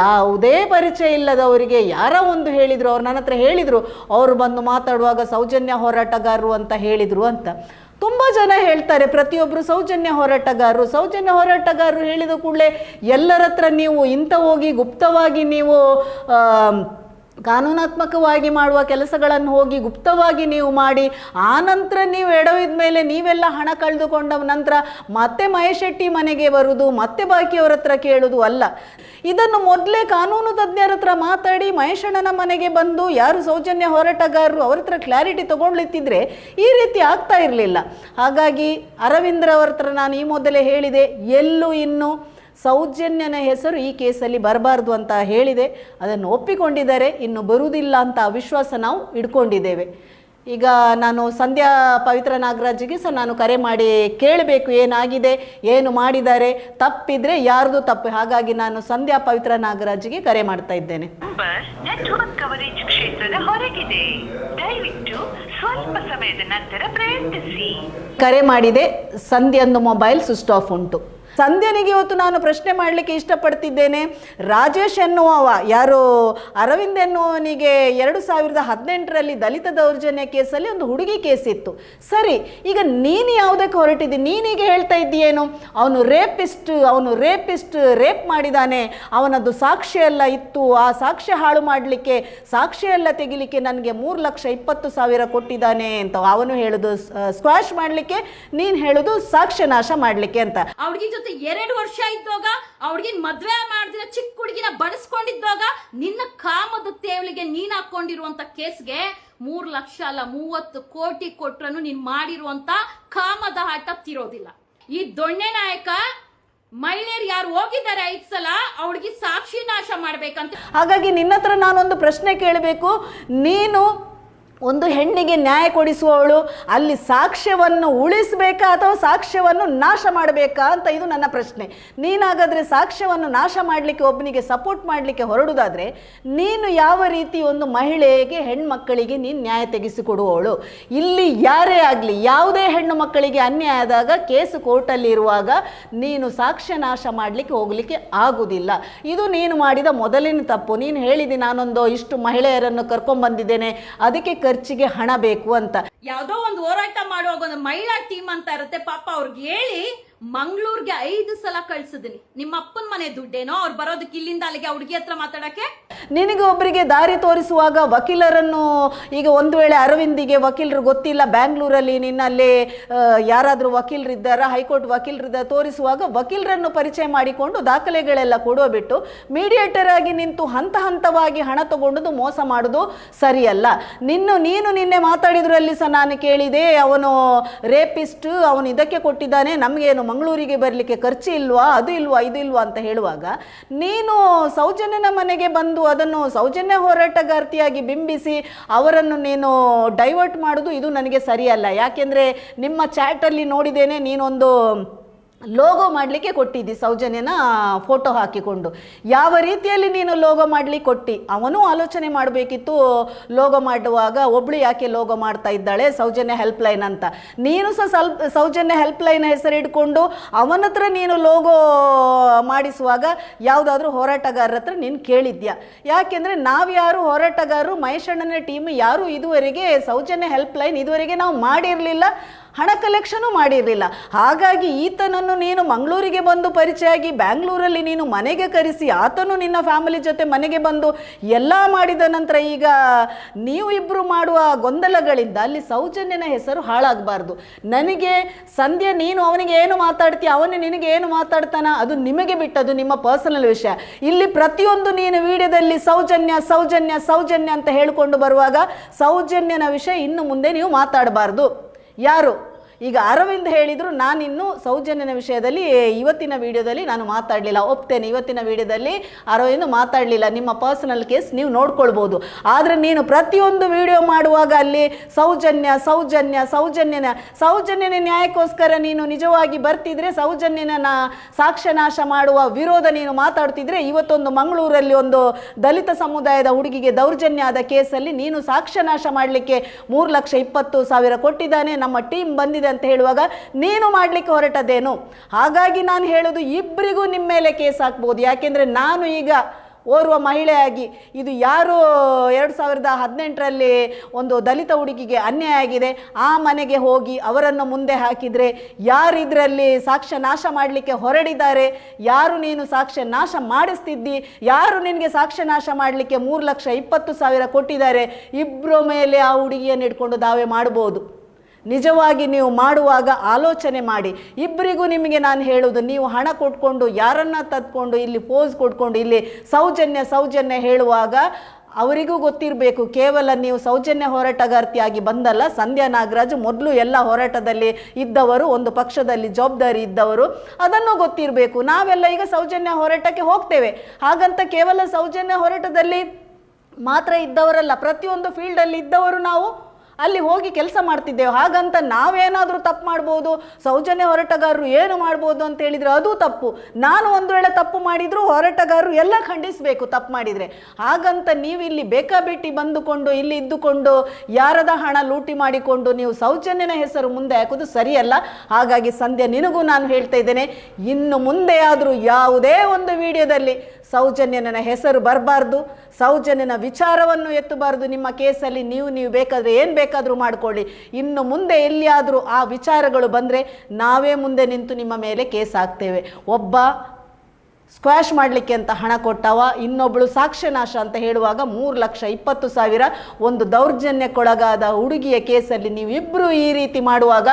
ಯಾವುದೇ ಪರಿಚಯ ಇಲ್ಲದವರಿಗೆ ಯಾರೋ ಒಂದು ಹೇಳಿದರು, ಅವ್ರು ನನ್ನ ಹತ್ರ ಹೇಳಿದರು, ಅವರು ಬಂದು ಮಾತಾಡುವಾಗ ಸೌಜನ್ಯ ಹೋರಾಟಗಾರರು ಅಂತ ಹೇಳಿದರು ಅಂತ. ತುಂಬ ಜನ ಹೇಳ್ತಾರೆ ಪ್ರತಿಯೊಬ್ಬರು ಸೌಜನ್ಯ ಹೋರಾಟಗಾರರು. ಸೌಜನ್ಯ ಹೋರಾಟಗಾರರು ಹೇಳಿದ ಕೂಡಲೇ ಎಲ್ಲರ ಹತ್ರ ನೀವು ಇಂಥ ಹೋಗಿ ಗುಪ್ತವಾಗಿ ನೀವು ಕಾನೂನಾತ್ಮಕವಾಗಿ ಮಾಡುವ ಕೆಲಸಗಳನ್ನು ಹೋಗಿ ಗುಪ್ತವಾಗಿ ನೀವು ಮಾಡಿ, ಆ ನಂತರ ನೀವು ಎಡವಿದ ಮೇಲೆ ನೀವೆಲ್ಲ ಹಣ ಕಳೆದುಕೊಂಡ ನಂತರ ಮತ್ತೆ ಮಹೇಶ್ ಮನೆಗೆ ಬರುವುದು, ಮತ್ತೆ ಬಾಕಿಯವರ ಹತ್ರ ಕೇಳುವುದು ಅಲ್ಲ. ಇದನ್ನು ಮೊದಲೇ ಕಾನೂನು ತಜ್ಞರ ಹತ್ರ ಮಾತಾಡಿ ಮಹೇಶಣ್ಣನ ಮನೆಗೆ ಬಂದು ಯಾರು ಸೌಜನ್ಯ ಹೋರಾಟಗಾರರು ಅವ್ರ ಹತ್ರ ಕ್ಲಾರಿಟಿ ತಗೊಂಡ್ಲಿತ್ತಿದ್ರೆ ಈ ರೀತಿ ಆಗ್ತಾ ಇರಲಿಲ್ಲ. ಹಾಗಾಗಿ ಅರವಿಂದ್ರವ್ರ ಹತ್ರ ನಾನು ಈ ಮೊದಲೇ ಹೇಳಿದೆ, ಎಲ್ಲೂ ಇನ್ನು ಸೌಜನ್ಯನ ಹೆಸರು ಈ ಕೇಸಲ್ಲಿ ಬರಬಾರ್ದು ಅಂತ ಹೇಳಿದೆ. ಅದನ್ನು ಒಪ್ಪಿಕೊಂಡಿದ್ದಾರೆ. ಇನ್ನು ಬರುವುದಿಲ್ಲ ಅಂತ ವಿಶ್ವಾಸ ನಾವು ಇಟ್ಕೊಂಡಿದ್ದೇವೆ ಈಗ ನಾನು ಸಂಧ್ಯಾ ಪವಿತ್ರ ನಾಗರಾಜಿಗೆ ಸಹ ನಾನು ಕರೆ ಮಾಡಿ ಕೇಳಬೇಕು. ಏನಾಗಿದೆ? ಏನು ಮಾಡಿದ್ದಾರೆ? ತಪ್ಪಿದ್ರೆ ಯಾರ್ದು ತಪ್ಪು? ಹಾಗಾಗಿ ನಾನು ಸಂಧ್ಯಾ ಪವಿತ್ರ ನಾಗರಾಜಿಗೆ ಕರೆ ಮಾಡ್ತಾ ಇದ್ದೇನೆ. ನಂಬರ್ ನೆಟ್ವರ್ಕ್ ಕವರೇಜ್ ಕ್ಷೇತ್ರದ ಹೊರಗಿದೆ. ದಯವಿಟ್ಟು ಸ್ವಲ್ಪ ಸಮಯದ ನಂತರ ಪ್ರಯತ್ನಿಸಿ. ಕರೆ ಮಾಡಿದೆ. ಸಂಧ್ಯಂದು ಮೊಬೈಲ್ ಸ್ವಿಚ್ ಆಫ್ ಉಂಟು. ಸಂಧ್ಯನಿಗೆ ಇವತ್ತು ನಾನು ಪ್ರಶ್ನೆ ಮಾಡಲಿಕ್ಕೆ ಇಷ್ಟಪಡ್ತಿದ್ದೇನೆ. ರಾಜೇಶ್ ಎನ್ನುವವ, ಯಾರು ಅರವಿಂದ್ ಎನ್ನುವನಿಗೆ ಎರಡು ಸಾವಿರದ ಹದಿನೆಂಟರಲ್ಲಿ ದಲಿತ ದೌರ್ಜನ್ಯ ಕೇಸಲ್ಲಿ ಒಂದು ಹುಡುಗಿ ಕೇಸ್ ಇತ್ತು ಸರಿ, ಈಗ ನೀನು ಯಾವುದಕ್ಕೆ ಹೊರಟಿದ್ದಿ? ನೀನೀಗ ಹೇಳ್ತಾ ಇದ್ದೀಯೇನು? ಅವನು ರೇಪಿಸ್ಟ್ ಅವನು ರೇಪಿಸ್ಟ್, ರೇಪ್ ಮಾಡಿದಾನೆ. ಅವನದ್ದು ಸಾಕ್ಷ್ಯ ಎಲ್ಲ ಇತ್ತು. ಆ ಸಾಕ್ಷ್ಯ ಹಾಳು ಮಾಡಲಿಕ್ಕೆ, ಸಾಕ್ಷ್ಯ ಎಲ್ಲ ತೆಗಿಲಿಕ್ಕೆ ನನಗೆ ಮೂರು ಲಕ್ಷ ಇಪ್ಪತ್ತು ಸಾವಿರ ಕೊಟ್ಟಿದ್ದಾನೆ ಅಂತ ಅವನು ಹೇಳುದು ಸ್ಕ್ವಾಶ್ ಮಾಡಲಿಕ್ಕೆ, ನೀನು ಹೇಳುದು ಸಾಕ್ಷ್ಯ ನಾಶ ಮಾಡಲಿಕ್ಕೆ ಅಂತ. ಅವಳಿಗೆ ಹುಡ್ಗಿನ್ ಎರಡು ವರ್ಷ ಇದ್ದಾಗ ಅವಳಿಗಿನ ಮದ್ವೆ ಮಾಡಿದ್ರೆ ಚಿಕ್ಕ ಹುಡುಗಿನ ಬಡಿಸ್ಕೊಂಡಿದ್ದಾಗ ನಿನ್ನ ಕಾಮದ ತೇವಳಿಗೆ ನೀನ್ ಹಾಕೊಂಡಿರುವಂತ ಕೇಸ್ಗೆ ಮೂರ್ ಲಕ್ಷ ಅಲ್ಲ, ಮೂವತ್ತು ಕೋಟಿ ಕೊಟ್ರನು ನೀನ್ ಮಾಡಿರುವಂತ ಕಾಮದ ಆಟ ತಿರೋದಿಲ್ಲ. ಈ ದೊಣ್ಣೆ ನಾಯಕ ಮಹಿಳೆಯರು ಯಾರು ಹೋಗಿದ್ದಾರೆ ಐದ್ ಸಲ, ಅವಳಿಗೆ ಸಾಕ್ಷಿ ನಾಶ ಮಾಡ್ಬೇಕಂತ. ಹಾಗಾಗಿ ನಿನ್ನ ಹತ್ರ ನಾನೊಂದು ಪ್ರಶ್ನೆ ಕೇಳಬೇಕು. ನೀನು ಒಂದು ಹೆಣ್ಣಿಗೆ ನ್ಯಾಯ ಕೊಡಿಸುವವಳು, ಅಲ್ಲಿ ಸಾಕ್ಷ್ಯವನ್ನು ಉಳಿಸಬೇಕಾ ಅಥವಾ ಸಾಕ್ಷ್ಯವನ್ನು ನಾಶ ಮಾಡಬೇಕಾ ಅಂತ ಇದು ನನ್ನ ಪ್ರಶ್ನೆ. ನೀನಾಗಾದರೆ ಸಾಕ್ಷ್ಯವನ್ನು ನಾಶ ಮಾಡಲಿಕ್ಕೆ, ಒಬ್ಬನಿಗೆ ಸಪೋರ್ಟ್ ಮಾಡಲಿಕ್ಕೆ ಹೊರಡುವುದಾದರೆ ನೀನು ಯಾವ ರೀತಿ ಒಂದು ಮಹಿಳೆಗೆ, ಹೆಣ್ಮಕ್ಕಳಿಗೆ ನೀನು ನ್ಯಾಯ ತೆಗೆಸಿಕೊಡುವವಳು? ಇಲ್ಲಿ ಯಾರೇ ಆಗಲಿ, ಯಾವುದೇ ಹೆಣ್ಣು ಮಕ್ಕಳಿಗೆ ಅನ್ಯಾಯ ಆದಾಗ, ಕೇಸು ಕೋರ್ಟಲ್ಲಿ ಇರುವಾಗ ನೀನು ಸಾಕ್ಷ್ಯ ನಾಶ ಮಾಡಲಿಕ್ಕೆ ಹೋಗಲಿಕ್ಕೆ ಆಗುವುದಿಲ್ಲ ಇದು ನೀನು ಮಾಡಿದ ಮೊದಲಿನ ತಪ್ಪು. ನೀನು ಹೇಳಿದಿ, ನಾನೊಂದು ಇಷ್ಟು ಮಹಿಳೆಯರನ್ನು ಕರ್ಕೊಂಡ್ಬಂದಿದ್ದೇನೆ ಅದಕ್ಕೆ ಖರ್ಚಿಗೆ ಹಣ ಬೇಕು ಅಂತ. ಯಾವುದೋ ಒಂದು ಹೋರಾಟ ಮಾಡುವಾಗ ಒಂದು ಮಹಿಳಾ ಟೀಮ್ ಅಂತ ಇರುತ್ತೆ. ಪಾಪ ಅವ್ರಿಗೆ ಹೇಳಿ ಮಂಗಳೂರ್ಗೆ ಐದು ಸಲ ಕಳ್ಸಿದೀನಿ. ನಿಮ್ಮ ಅಪ್ಪನ ಮನೆ ದುಡ್ಡೇನೋ ಅವ್ರು ಬರೋದಕ್ಕೆ ಇಲ್ಲಿಂದ ಅಲ್ಲಿಗೆ ಹುಡುಗಿ ಹತ್ರ ಮಾತಾಡಕ್ಕೆ? ನಿನಗೆ ಒಬ್ಬರಿಗೆ ದಾರಿ ತೋರಿಸುವಾಗ ವಕೀಲರನ್ನು ಈಗ ಒಂದು ವೇಳೆ ಅರವಿಂದಿಗೆ ವಕೀಲರು ಗೊತ್ತಿಲ್ಲ, ಬ್ಯಾಂಗ್ಳೂರಲ್ಲಿ ನಿನ್ನಲ್ಲಿ ಯಾರಾದರೂ ವಕೀಲರಿದ್ದಾರ, ಹೈಕೋರ್ಟ್ ವಕೀಲರಿದ್ದ ತೋರಿಸುವಾಗ ವಕೀಲರನ್ನು ಪರಿಚಯ ಮಾಡಿಕೊಂಡು ದಾಖಲೆಗಳೆಲ್ಲ ಕೊಡುವ ಬಿಟ್ಟು ಮೀಡಿಯೇಟರ್ ಆಗಿ ನಿಂತು ಹಂತ ಹಂತವಾಗಿ ಹಣ ತಗೊಂಡು ಮೋಸ ಮಾಡೋದು ಸರಿಯಲ್ಲ. ನಿನ್ನು, ನೀನು ನಿನ್ನೆ ಮಾತಾಡಿದ್ರಲ್ಲಿ ಸಹ ನಾನು ಕೇಳಿದೆ, ಅವನು ರೇಪಿಸ್ಟ್, ಅವನು ಇದಕ್ಕೆ ಕೊಟ್ಟಿದ್ದಾನೆ, ನಮಗೇನು ಮಂಗಳೂರಿಗೆ ಬರಲಿಕ್ಕೆ ಖರ್ಚು ಇಲ್ವಾ, ಅದು ಇಲ್ವಾ, ಇದು ಇಲ್ವಾ ಅಂತ ಹೇಳುವಾಗ, ನೀನು ಸೌಜನ್ಯನ ಮನೆಗೆ ಬಂದು ಅದನ್ನು ಸೌಜನ್ಯ ಹೋರಾಟಗಾರ್ತಿಯಾಗಿ ಬಿಂಬಿಸಿ ಅವರನ್ನು ನೀನು ಡೈವರ್ಟ್ ಮಾಡೋದು ಇದು ನನಗೆ ಸರಿಯಲ್ಲ. ಯಾಕೆಂದರೆ ನಿಮ್ಮ ಚಾಟಲ್ಲಿ ನೋಡಿದ್ದೇನೆ ನೀನೊಂದು ಲೋಗೋ ಮಾಡಲಿಕ್ಕೆ ಕೊಟ್ಟಿದ್ದಿ, ಸೌಜನ್ಯನ ಫೋಟೋ ಹಾಕಿಕೊಂಡು. ಯಾವ ರೀತಿಯಲ್ಲಿ ನೀನು ಲೋಗೋ ಮಾಡಲಿಕ್ಕೆ ಕೊಟ್ಟಿ? ಅವನೂ ಆಲೋಚನೆ ಮಾಡಬೇಕಿತ್ತು, ಲೋಗೋ ಮಾಡುವಾಗ ಒಬ್ಳು ಯಾಕೆ ಲೋಗೋ ಮಾಡ್ತಾ ಇದ್ದಾಳೆ, ಸೌಜನ್ಯ ಹೆಲ್ಪ್ಲೈನ್ ಅಂತ. ನೀನು ಸಹ ಸೌಜನ್ಯ ಹೆಲ್ಪ್ಲೈನ್ ಹೆಸರಿಟ್ಕೊಂಡು ಅವನ ಹತ್ರ ನೀನು ಲೋಗೋ ಮಾಡಿಸುವಾಗ ಯಾವುದಾದ್ರೂ ಹೋರಾಟಗಾರರ ಹತ್ರ ನೀನು ಕೇಳಿದ್ಯಾ? ಯಾಕೆಂದರೆ ನಾವ್ಯಾರು ಹೋರಾಟಗಾರರು, ಮಹೇಶಣ್ಣನ ಟೀಮ್ ಯಾರು ಇದುವರೆಗೆ ಸೌಜನ್ಯ ಹೆಲ್ಪ್ಲೈನ್ ಇದುವರೆಗೆ ನಾವು ಮಾಡಿರಲಿಲ್ಲ. ಹಣ ಕಲೆಕ್ಷನು ಮಾಡಿರಲಿಲ್ಲ. ಹಾಗಾಗಿ ಈತನನ್ನು ನೀನು ಮಂಗಳೂರಿಗೆ ಬಂದು ಪರಿಚಯ ಆಗಿ ಬ್ಯಾಂಗ್ಳೂರಲ್ಲಿ ನೀನು ಮನೆಗೆ ಕರೆಸಿ ಆತನು ನಿನ್ನ ಫ್ಯಾಮಿಲಿ ಜೊತೆ ಮನೆಗೆ ಬಂದು ಎಲ್ಲ ಮಾಡಿದ ನಂತರ ಈಗ ನೀವು ಇಬ್ಬರು ಮಾಡುವ ಗೊಂದಲಗಳಿಂದ ಅಲ್ಲಿ ಸೌಜನ್ಯನ ಹೆಸರು ಹಾಳಾಗಬಾರ್ದು. ನನಗೆ ಸಂಧ್ಯೆ, ನೀನು ಅವನಿಗೆ ಏನು ಮಾತಾಡ್ತೀಯ, ಅವನು ನಿನಗೆ ಏನು ಮಾತಾಡ್ತಾನ, ಅದು ನಿಮಗೆ ಬಿಟ್ಟದು ನಿಮ್ಮ ಪರ್ಸನಲ್ ವಿಷಯ. ಇಲ್ಲಿ ಪ್ರತಿಯೊಂದು ನೀನು ವಿಡಿಯೋದಲ್ಲಿ ಸೌಜನ್ಯ ಸೌಜನ್ಯ ಸೌಜನ್ಯ ಅಂತ ಹೇಳಿಕೊಂಡು ಬರುವಾಗ ಸೌಜನ್ಯನ ವಿಷಯ ಇನ್ನು ಮುಂದೆ ನೀವು ಮಾತಾಡಬಾರ್ದು. ಯಾರು? ಈಗ ಅರವಿಂದ್ ಹೇಳಿದ್ರು, ನಾನಿನ್ನು ಸೌಜನ್ಯನ ವಿಷಯದಲ್ಲಿ ಇವತ್ತಿನ ವಿಡಿಯೋದಲ್ಲಿ ನಾನು ಮಾತಾಡಲಿಲ್ಲ. ಒಪ್ತೇನೆ, ಇವತ್ತಿನ ವಿಡಿಯೋದಲ್ಲಿ ಅರವಿಂದ್ ಮಾತಾಡಲಿಲ್ಲ. ನಿಮ್ಮ ಪರ್ಸನಲ್ ಕೇಸ್ ನೀವು ನೋಡ್ಕೊಳ್ಬೋದು. ಆದರೆ ನೀನು ಪ್ರತಿಯೊಂದು ವಿಡಿಯೋ ಮಾಡುವಾಗ ಅಲ್ಲಿ ಸೌಜನ್ಯ ಸೌಜನ್ಯ, ಸೌಜನ್ಯನ ಸೌಜನ್ಯನ ನ್ಯಾಯಕ್ಕೋಸ್ಕರ ನೀನು ನಿಜವಾಗಿ ಬರ್ತಿದ್ರೆ ಸೌಜನ್ಯನ ಸಾಕ್ಷ್ಯನಾಶ ಮಾಡುವ ವಿರೋಧ ನೀನು ಮಾತಾಡ್ತಿದ್ರೆ ಇವತ್ತೊಂದು ಮಂಗಳೂರಲ್ಲಿ ಒಂದು ದಲಿತ ಸಮುದಾಯದ ಹುಡುಗಿಗೆ ದೌರ್ಜನ್ಯ ಆದ ಕೇಸಲ್ಲಿ ನೀನು ಸಾಕ್ಷ್ಯನಾಶ ಮಾಡಲಿಕ್ಕೆ ಮೂರು ಲಕ್ಷ ಇಪ್ಪತ್ತು ಸಾವಿರ ಕೊಟ್ಟಿದ್ದಾನೆ. ನಮ್ಮ ಟೀಮ್ ಬಂದಿದೆ. ಅಂತ ಹೇಳುವಾಗ ನೀನು ಮಾಡಲಿಕ್ಕೆ ಹೊರಟದೇನು ಹಾಗಾಗಿ ನಾನು ಹೇಳೋದು ಇಬ್ಬರಿಗೂ ನಿಮ್ಮ ಮೇಲೆ ಕೇಸ್ ಹಾಕ್ಬೋದು. ಯಾಕೆಂದರೆ ನಾನು ಈಗ ಓರ್ವ ಮಹಿಳೆಯಾಗಿ ಇದು ಯಾರು ಎರಡು ಸಾವಿರದ ಹದಿನೆಂಟರಲ್ಲಿ ಒಂದು ದಲಿತ ಹುಡುಗಿಗೆ ಅನ್ಯಾಯ ಆಗಿದೆ. ಆ ಮನೆಗೆ ಹೋಗಿ ಅವರನ್ನು ಮುಂದೆ ಹಾಕಿದರೆ ಯಾರು ಇದರಲ್ಲಿ ಸಾಕ್ಷ್ಯ ನಾಶ ಮಾಡಲಿಕ್ಕೆ ಹೊರಡಿದ್ದಾರೆ? ಯಾರು ನೀನು ಸಾಕ್ಷ್ಯ ನಾಶ ಮಾಡಿಸ್ತಿದ್ದಿ? ಯಾರು ನಿನಗೆ ಸಾಕ್ಷ್ಯ ನಾಶ ಮಾಡಲಿಕ್ಕೆ ಮೂರು ಲಕ್ಷ ಇಪ್ಪತ್ತು ಸಾವಿರ ಕೊಟ್ಟಿದ್ದಾರೆ? ಇಬ್ಬರ ಮೇಲೆ ಆ ಹುಡುಗಿಯನ್ನು ಇಟ್ಕೊಂಡು ದಾವೆ ಮಾಡ್ಬೋದು. ನಿಜವಾಗಿ ನೀವು ಮಾಡುವಾಗ ಆಲೋಚನೆ ಮಾಡಿ. ಇಬ್ಬರಿಗೂ ನಿಮಗೆ ನಾನು ಹೇಳೋದು ನೀವು ಹಣ ಕೊಟ್ಕೊಂಡು, ಯಾರನ್ನ ತತ್ಕೊಂಡು ಇಲ್ಲಿ ಪೋಸ್ ಕೊಟ್ಕೊಂಡು, ಇಲ್ಲಿ ಸೌಜನ್ಯ ಸೌಜನ್ಯ ಹೇಳುವಾಗ ಅವರಿಗೂ ಗೊತ್ತಿರಬೇಕು. ಕೇವಲ ನೀವು ಸೌಜನ್ಯ ಹೋರಾಟಗಾರ್ತಿಯಾಗಿ ಬಂದಲ್ಲ, ಸಂಧ್ಯಾ ನಾಗರಾಜ್ ಮೊದಲು ಎಲ್ಲ ಹೋರಾಟದಲ್ಲಿ ಇದ್ದವರು, ಒಂದು ಪಕ್ಷದಲ್ಲಿ ಜವಾಬ್ದಾರಿ ಇದ್ದವರು, ಅದನ್ನು ಗೊತ್ತಿರಬೇಕು. ನಾವೆಲ್ಲ ಈಗ ಸೌಜನ್ಯ ಹೋರಾಟಕ್ಕೆ ಹೋಗ್ತೇವೆ. ಹಾಗಂತ ಕೇವಲ ಸೌಜನ್ಯ ಹೋರಾಟದಲ್ಲಿ ಮಾತ್ರ ಇದ್ದವರಲ್ಲ, ಪ್ರತಿಯೊಂದು ಫೀಲ್ಡಲ್ಲಿ ಇದ್ದವರು ನಾವು. ಅಲ್ಲಿ ಹೋಗಿ ಕೆಲಸ ಮಾಡ್ತಿದ್ದೇವೆ. ಹಾಗಂತ ನಾವೇನಾದರೂ ತಪ್ಪು ಮಾಡ್ಬೋದು, ಸೌಜನ್ಯ ಹೋರಾಟಗಾರರು ಏನು ಮಾಡ್ಬೋದು ಅಂತ ಹೇಳಿದರೆ ಅದು ತಪ್ಪು. ನಾನು ಒಂದು ವೇಳೆ ತಪ್ಪು ಮಾಡಿದರೂ ಹೋರಾಟಗಾರರು ಎಲ್ಲ ಖಂಡಿಸಬೇಕು ತಪ್ಪು ಮಾಡಿದರೆ. ಹಾಗಂತ ನೀವು ಇಲ್ಲಿ ಬೇಕಾಬಿಟ್ಟಿ ಬಂದುಕೊಂಡು, ಇಲ್ಲಿ ಇದ್ದುಕೊಂಡು, ಯಾರದ ಹಣ ಲೂಟಿ ಮಾಡಿಕೊಂಡು ನೀವು ಸೌಜನ್ಯನ ಹೆಸರು ಮುಂದೆ ಹಾಕೋದು ಸರಿಯಲ್ಲ. ಹಾಗಾಗಿ ಸಂಧ್ಯಾ, ನಿನಗೂ ನಾನು ಹೇಳ್ತಾ ಇದ್ದೇನೆ, ಇನ್ನು ಮುಂದೆ ಆದರೂ ಯಾವುದೇ ಒಂದು ವಿಡಿಯೋದಲ್ಲಿ ಸೌಜನ್ಯನ ಹೆಸರು ಬರಬಾರ್ದು, ಸೌಜನ್ಯನ ವಿಚಾರವನ್ನು ಎತ್ತಬಾರ್ದು. ನಿಮ್ಮ ಕೇಸಲ್ಲಿ ನೀವು ನೀವು ಬೇಕಾದರೆ ಏನು ಬೇಕಾದರೂ ಮಾಡಿಕೊಳ್ಳಿ. ಇನ್ನು ಮುಂದೆ ಎಲ್ಲಿಯಾದರೂ ಆ ವಿಚಾರಗಳು ಬಂದರೆ ನಾವೇ ಮುಂದೆ ನಿಂತು ನಿಮ್ಮ ಮೇಲೆ ಕೇಸ್ ಹಾಕ್ತೇವೆ ಒಬ್ಬ ಸ್ಕ್ವಾಶ್ ಮಾಡಲಿಕ್ಕೆ ಅಂತ ಹಣ ಕೊಟ್ಟವ ಇನ್ನೊಬ್ಬಳು ಸಾಕ್ಷ್ಯನಾಶ ಅಂತ ಹೇಳುವಾಗ ಮೂರು ಲಕ್ಷ ಇಪ್ಪತ್ತು ಸಾವಿರ ಒಂದು ದೌರ್ಜನ್ಯಕ್ಕೊಳಗಾದ ಹುಡುಗಿಯ ಕೇಸಲ್ಲಿ ನೀವಿಬ್ಬರು ಈ ರೀತಿ ಮಾಡುವಾಗ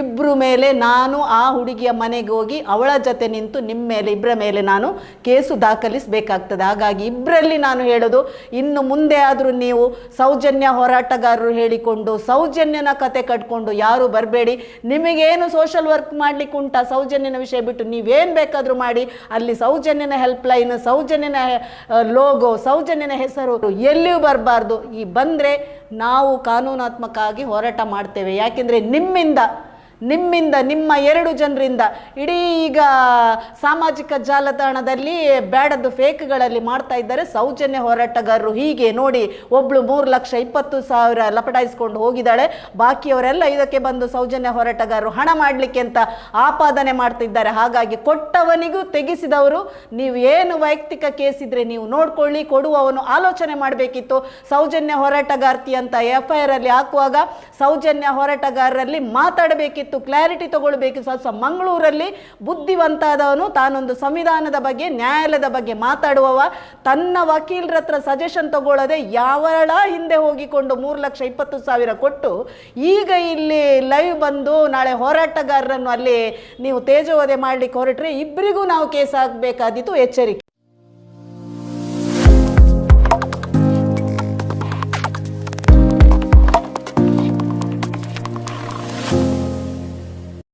ಇಬ್ಬರು ಮೇಲೆ ನಾನು ಆ ಹುಡುಗಿಯ ಮನೆಗೆ ಹೋಗಿ ಅವಳ ಜೊತೆ ನಿಂತು ನಿಮ್ಮ ಮೇಲೆ ಇಬ್ಬರ ಮೇಲೆ ನಾನು ಕೇಸು ದಾಖಲಿಸಬೇಕಾಗ್ತದೆ. ಹಾಗಾಗಿ ಇಬ್ಬರಲ್ಲಿ ನಾನು ಹೇಳೋದು, ಇನ್ನು ಮುಂದೆ ಆದರೂ ನೀವು ಸೌಜನ್ಯ ಹೋರಾಟಗಾರರು ಹೇಳಿಕೊಂಡು, ಸೌಜನ್ಯನ ಕತೆ ಕಟ್ಕೊಂಡು ಯಾರೂ ಬರಬೇಡಿ. ನಿಮಗೇನು ಸೋಷಲ್ ವರ್ಕ್ ಮಾಡ್ಲಿಕ್ಕೆ ಉಂಟಾ ಸೌಜನ್ಯನ ವಿಷಯ ಬಿಟ್ಟು ನೀವೇನು ಬೇಕಾದರೂ ಮಾಡಿ, ಅಲ್ಲಿ ಸೌಜನ್ಯನ ಹೆಲ್ಪ್ ಲೈನ್ ಸೌಜನ್ಯನ ಲೋಗೋ ಸೌಜನ್ಯನ ಹೆಸರು ಎಲ್ಲಿಯೂ ಬರಬಾರ್ದು. ಈ ಬಂದರೆ ನಾವು ಕಾನೂನಾತ್ಮಕವಾಗಿ ಹೋರಾಟ ಮಾಡ್ತೇವೆ. ಯಾಕೆಂದರೆ ನಿಮ್ಮಿಂದ ನಿಮ್ಮಿಂದ, ನಿಮ್ಮ ಎರಡು ಜನರಿಂದ. ಇಡೀ ಈಗ ಸಾಮಾಜಿಕ ಜಾಲತಾಣದಲ್ಲಿ ಬೇಡದ್ದು ಫೇಕ್ಗಳಲ್ಲಿ ಮಾಡ್ತಾ ಇದ್ದಾರೆ ಸೌಜನ್ಯ ಹೋರಾಟಗಾರರು. ಹೀಗೆ ನೋಡಿ ಒಬ್ಳು ಮೂರು ಲಕ್ಷ ಇಪ್ಪತ್ತು ಸಾವಿರ ಲಪಟಾಯಿಸ್ಕೊಂಡು ಹೋಗಿದ್ದಾಳೆ. ಬಾಕಿಯವರೆಲ್ಲ ಇದಕ್ಕೆ ಬಂದು ಸೌಜನ್ಯ ಹೋರಾಟಗಾರರು ಹಣ ಮಾಡಲಿಕ್ಕೆ ಅಂತ ಆಪಾದನೆ ಮಾಡ್ತಿದ್ದಾರೆ. ಹಾಗಾಗಿ ಕೊಟ್ಟವನಿಗೂ ತೆಗೆಸಿದವರು. ನೀವು ಏನು ವೈಯಕ್ತಿಕ ಕೇಸ್ ಇದ್ರೆ ನೀವು ನೋಡ್ಕೊಳ್ಳಿ, ಕೊಡುವವನು ಆಲೋಚನೆ ಮಾಡಬೇಕಿತ್ತು. ಸೌಜನ್ಯ ಹೋರಾಟಗಾರ್ತಿ ಅಂತ ಎಫ್ ಐ ಆರ್ ಅಲ್ಲಿ ಹಾಕುವಾಗ ಸೌಜನ್ಯ ಹೋರಾಟಗಾರರಲ್ಲಿ ಮಾತಾಡಬೇಕಿತ್ತು. ಕ್ಲಾರಿಟಿ ತಗೊಳ್ಬೇಕು. ಸ್ವಲ್ಪ ಮಂಗಳೂರಲ್ಲಿ ಬುದ್ಧಿವಂತಾದವನು ತಾನೊಂದು ಸಂವಿಧಾನದ ಬಗ್ಗೆ, ನ್ಯಾಯಾಲಯದ ಬಗ್ಗೆ ಮಾತಾಡುವವ. ತನ್ನ ವಕೀಲರ ಹತ್ರ ಸಜೆಷನ್ ತಗೊಳ್ಳದೆ ಯಾವಳ ಹಿಂದೆ ಹೋಗಿಕೊಂಡು ಮೂರು ಲಕ್ಷ ಇಪ್ಪತ್ತು ಸಾವಿರ ಕೊಟ್ಟು ಈಗ ಇಲ್ಲಿ ಲೈವ್ ಬಂದು ನಾಳೆ ಹೋರಾಟಗಾರರನ್ನು ಅಲ್ಲಿ ನೀವು ತೇಜೋವಧೆ ಮಾಡಲಿಕ್ಕೆ ಹೊರಟ್ರೆ ಇಬ್ಬರಿಗೂ ನಾವು ಕೇಸ್ ಆಗಬೇಕಾದೀತು ಎಚ್ಚರಿಕೆ.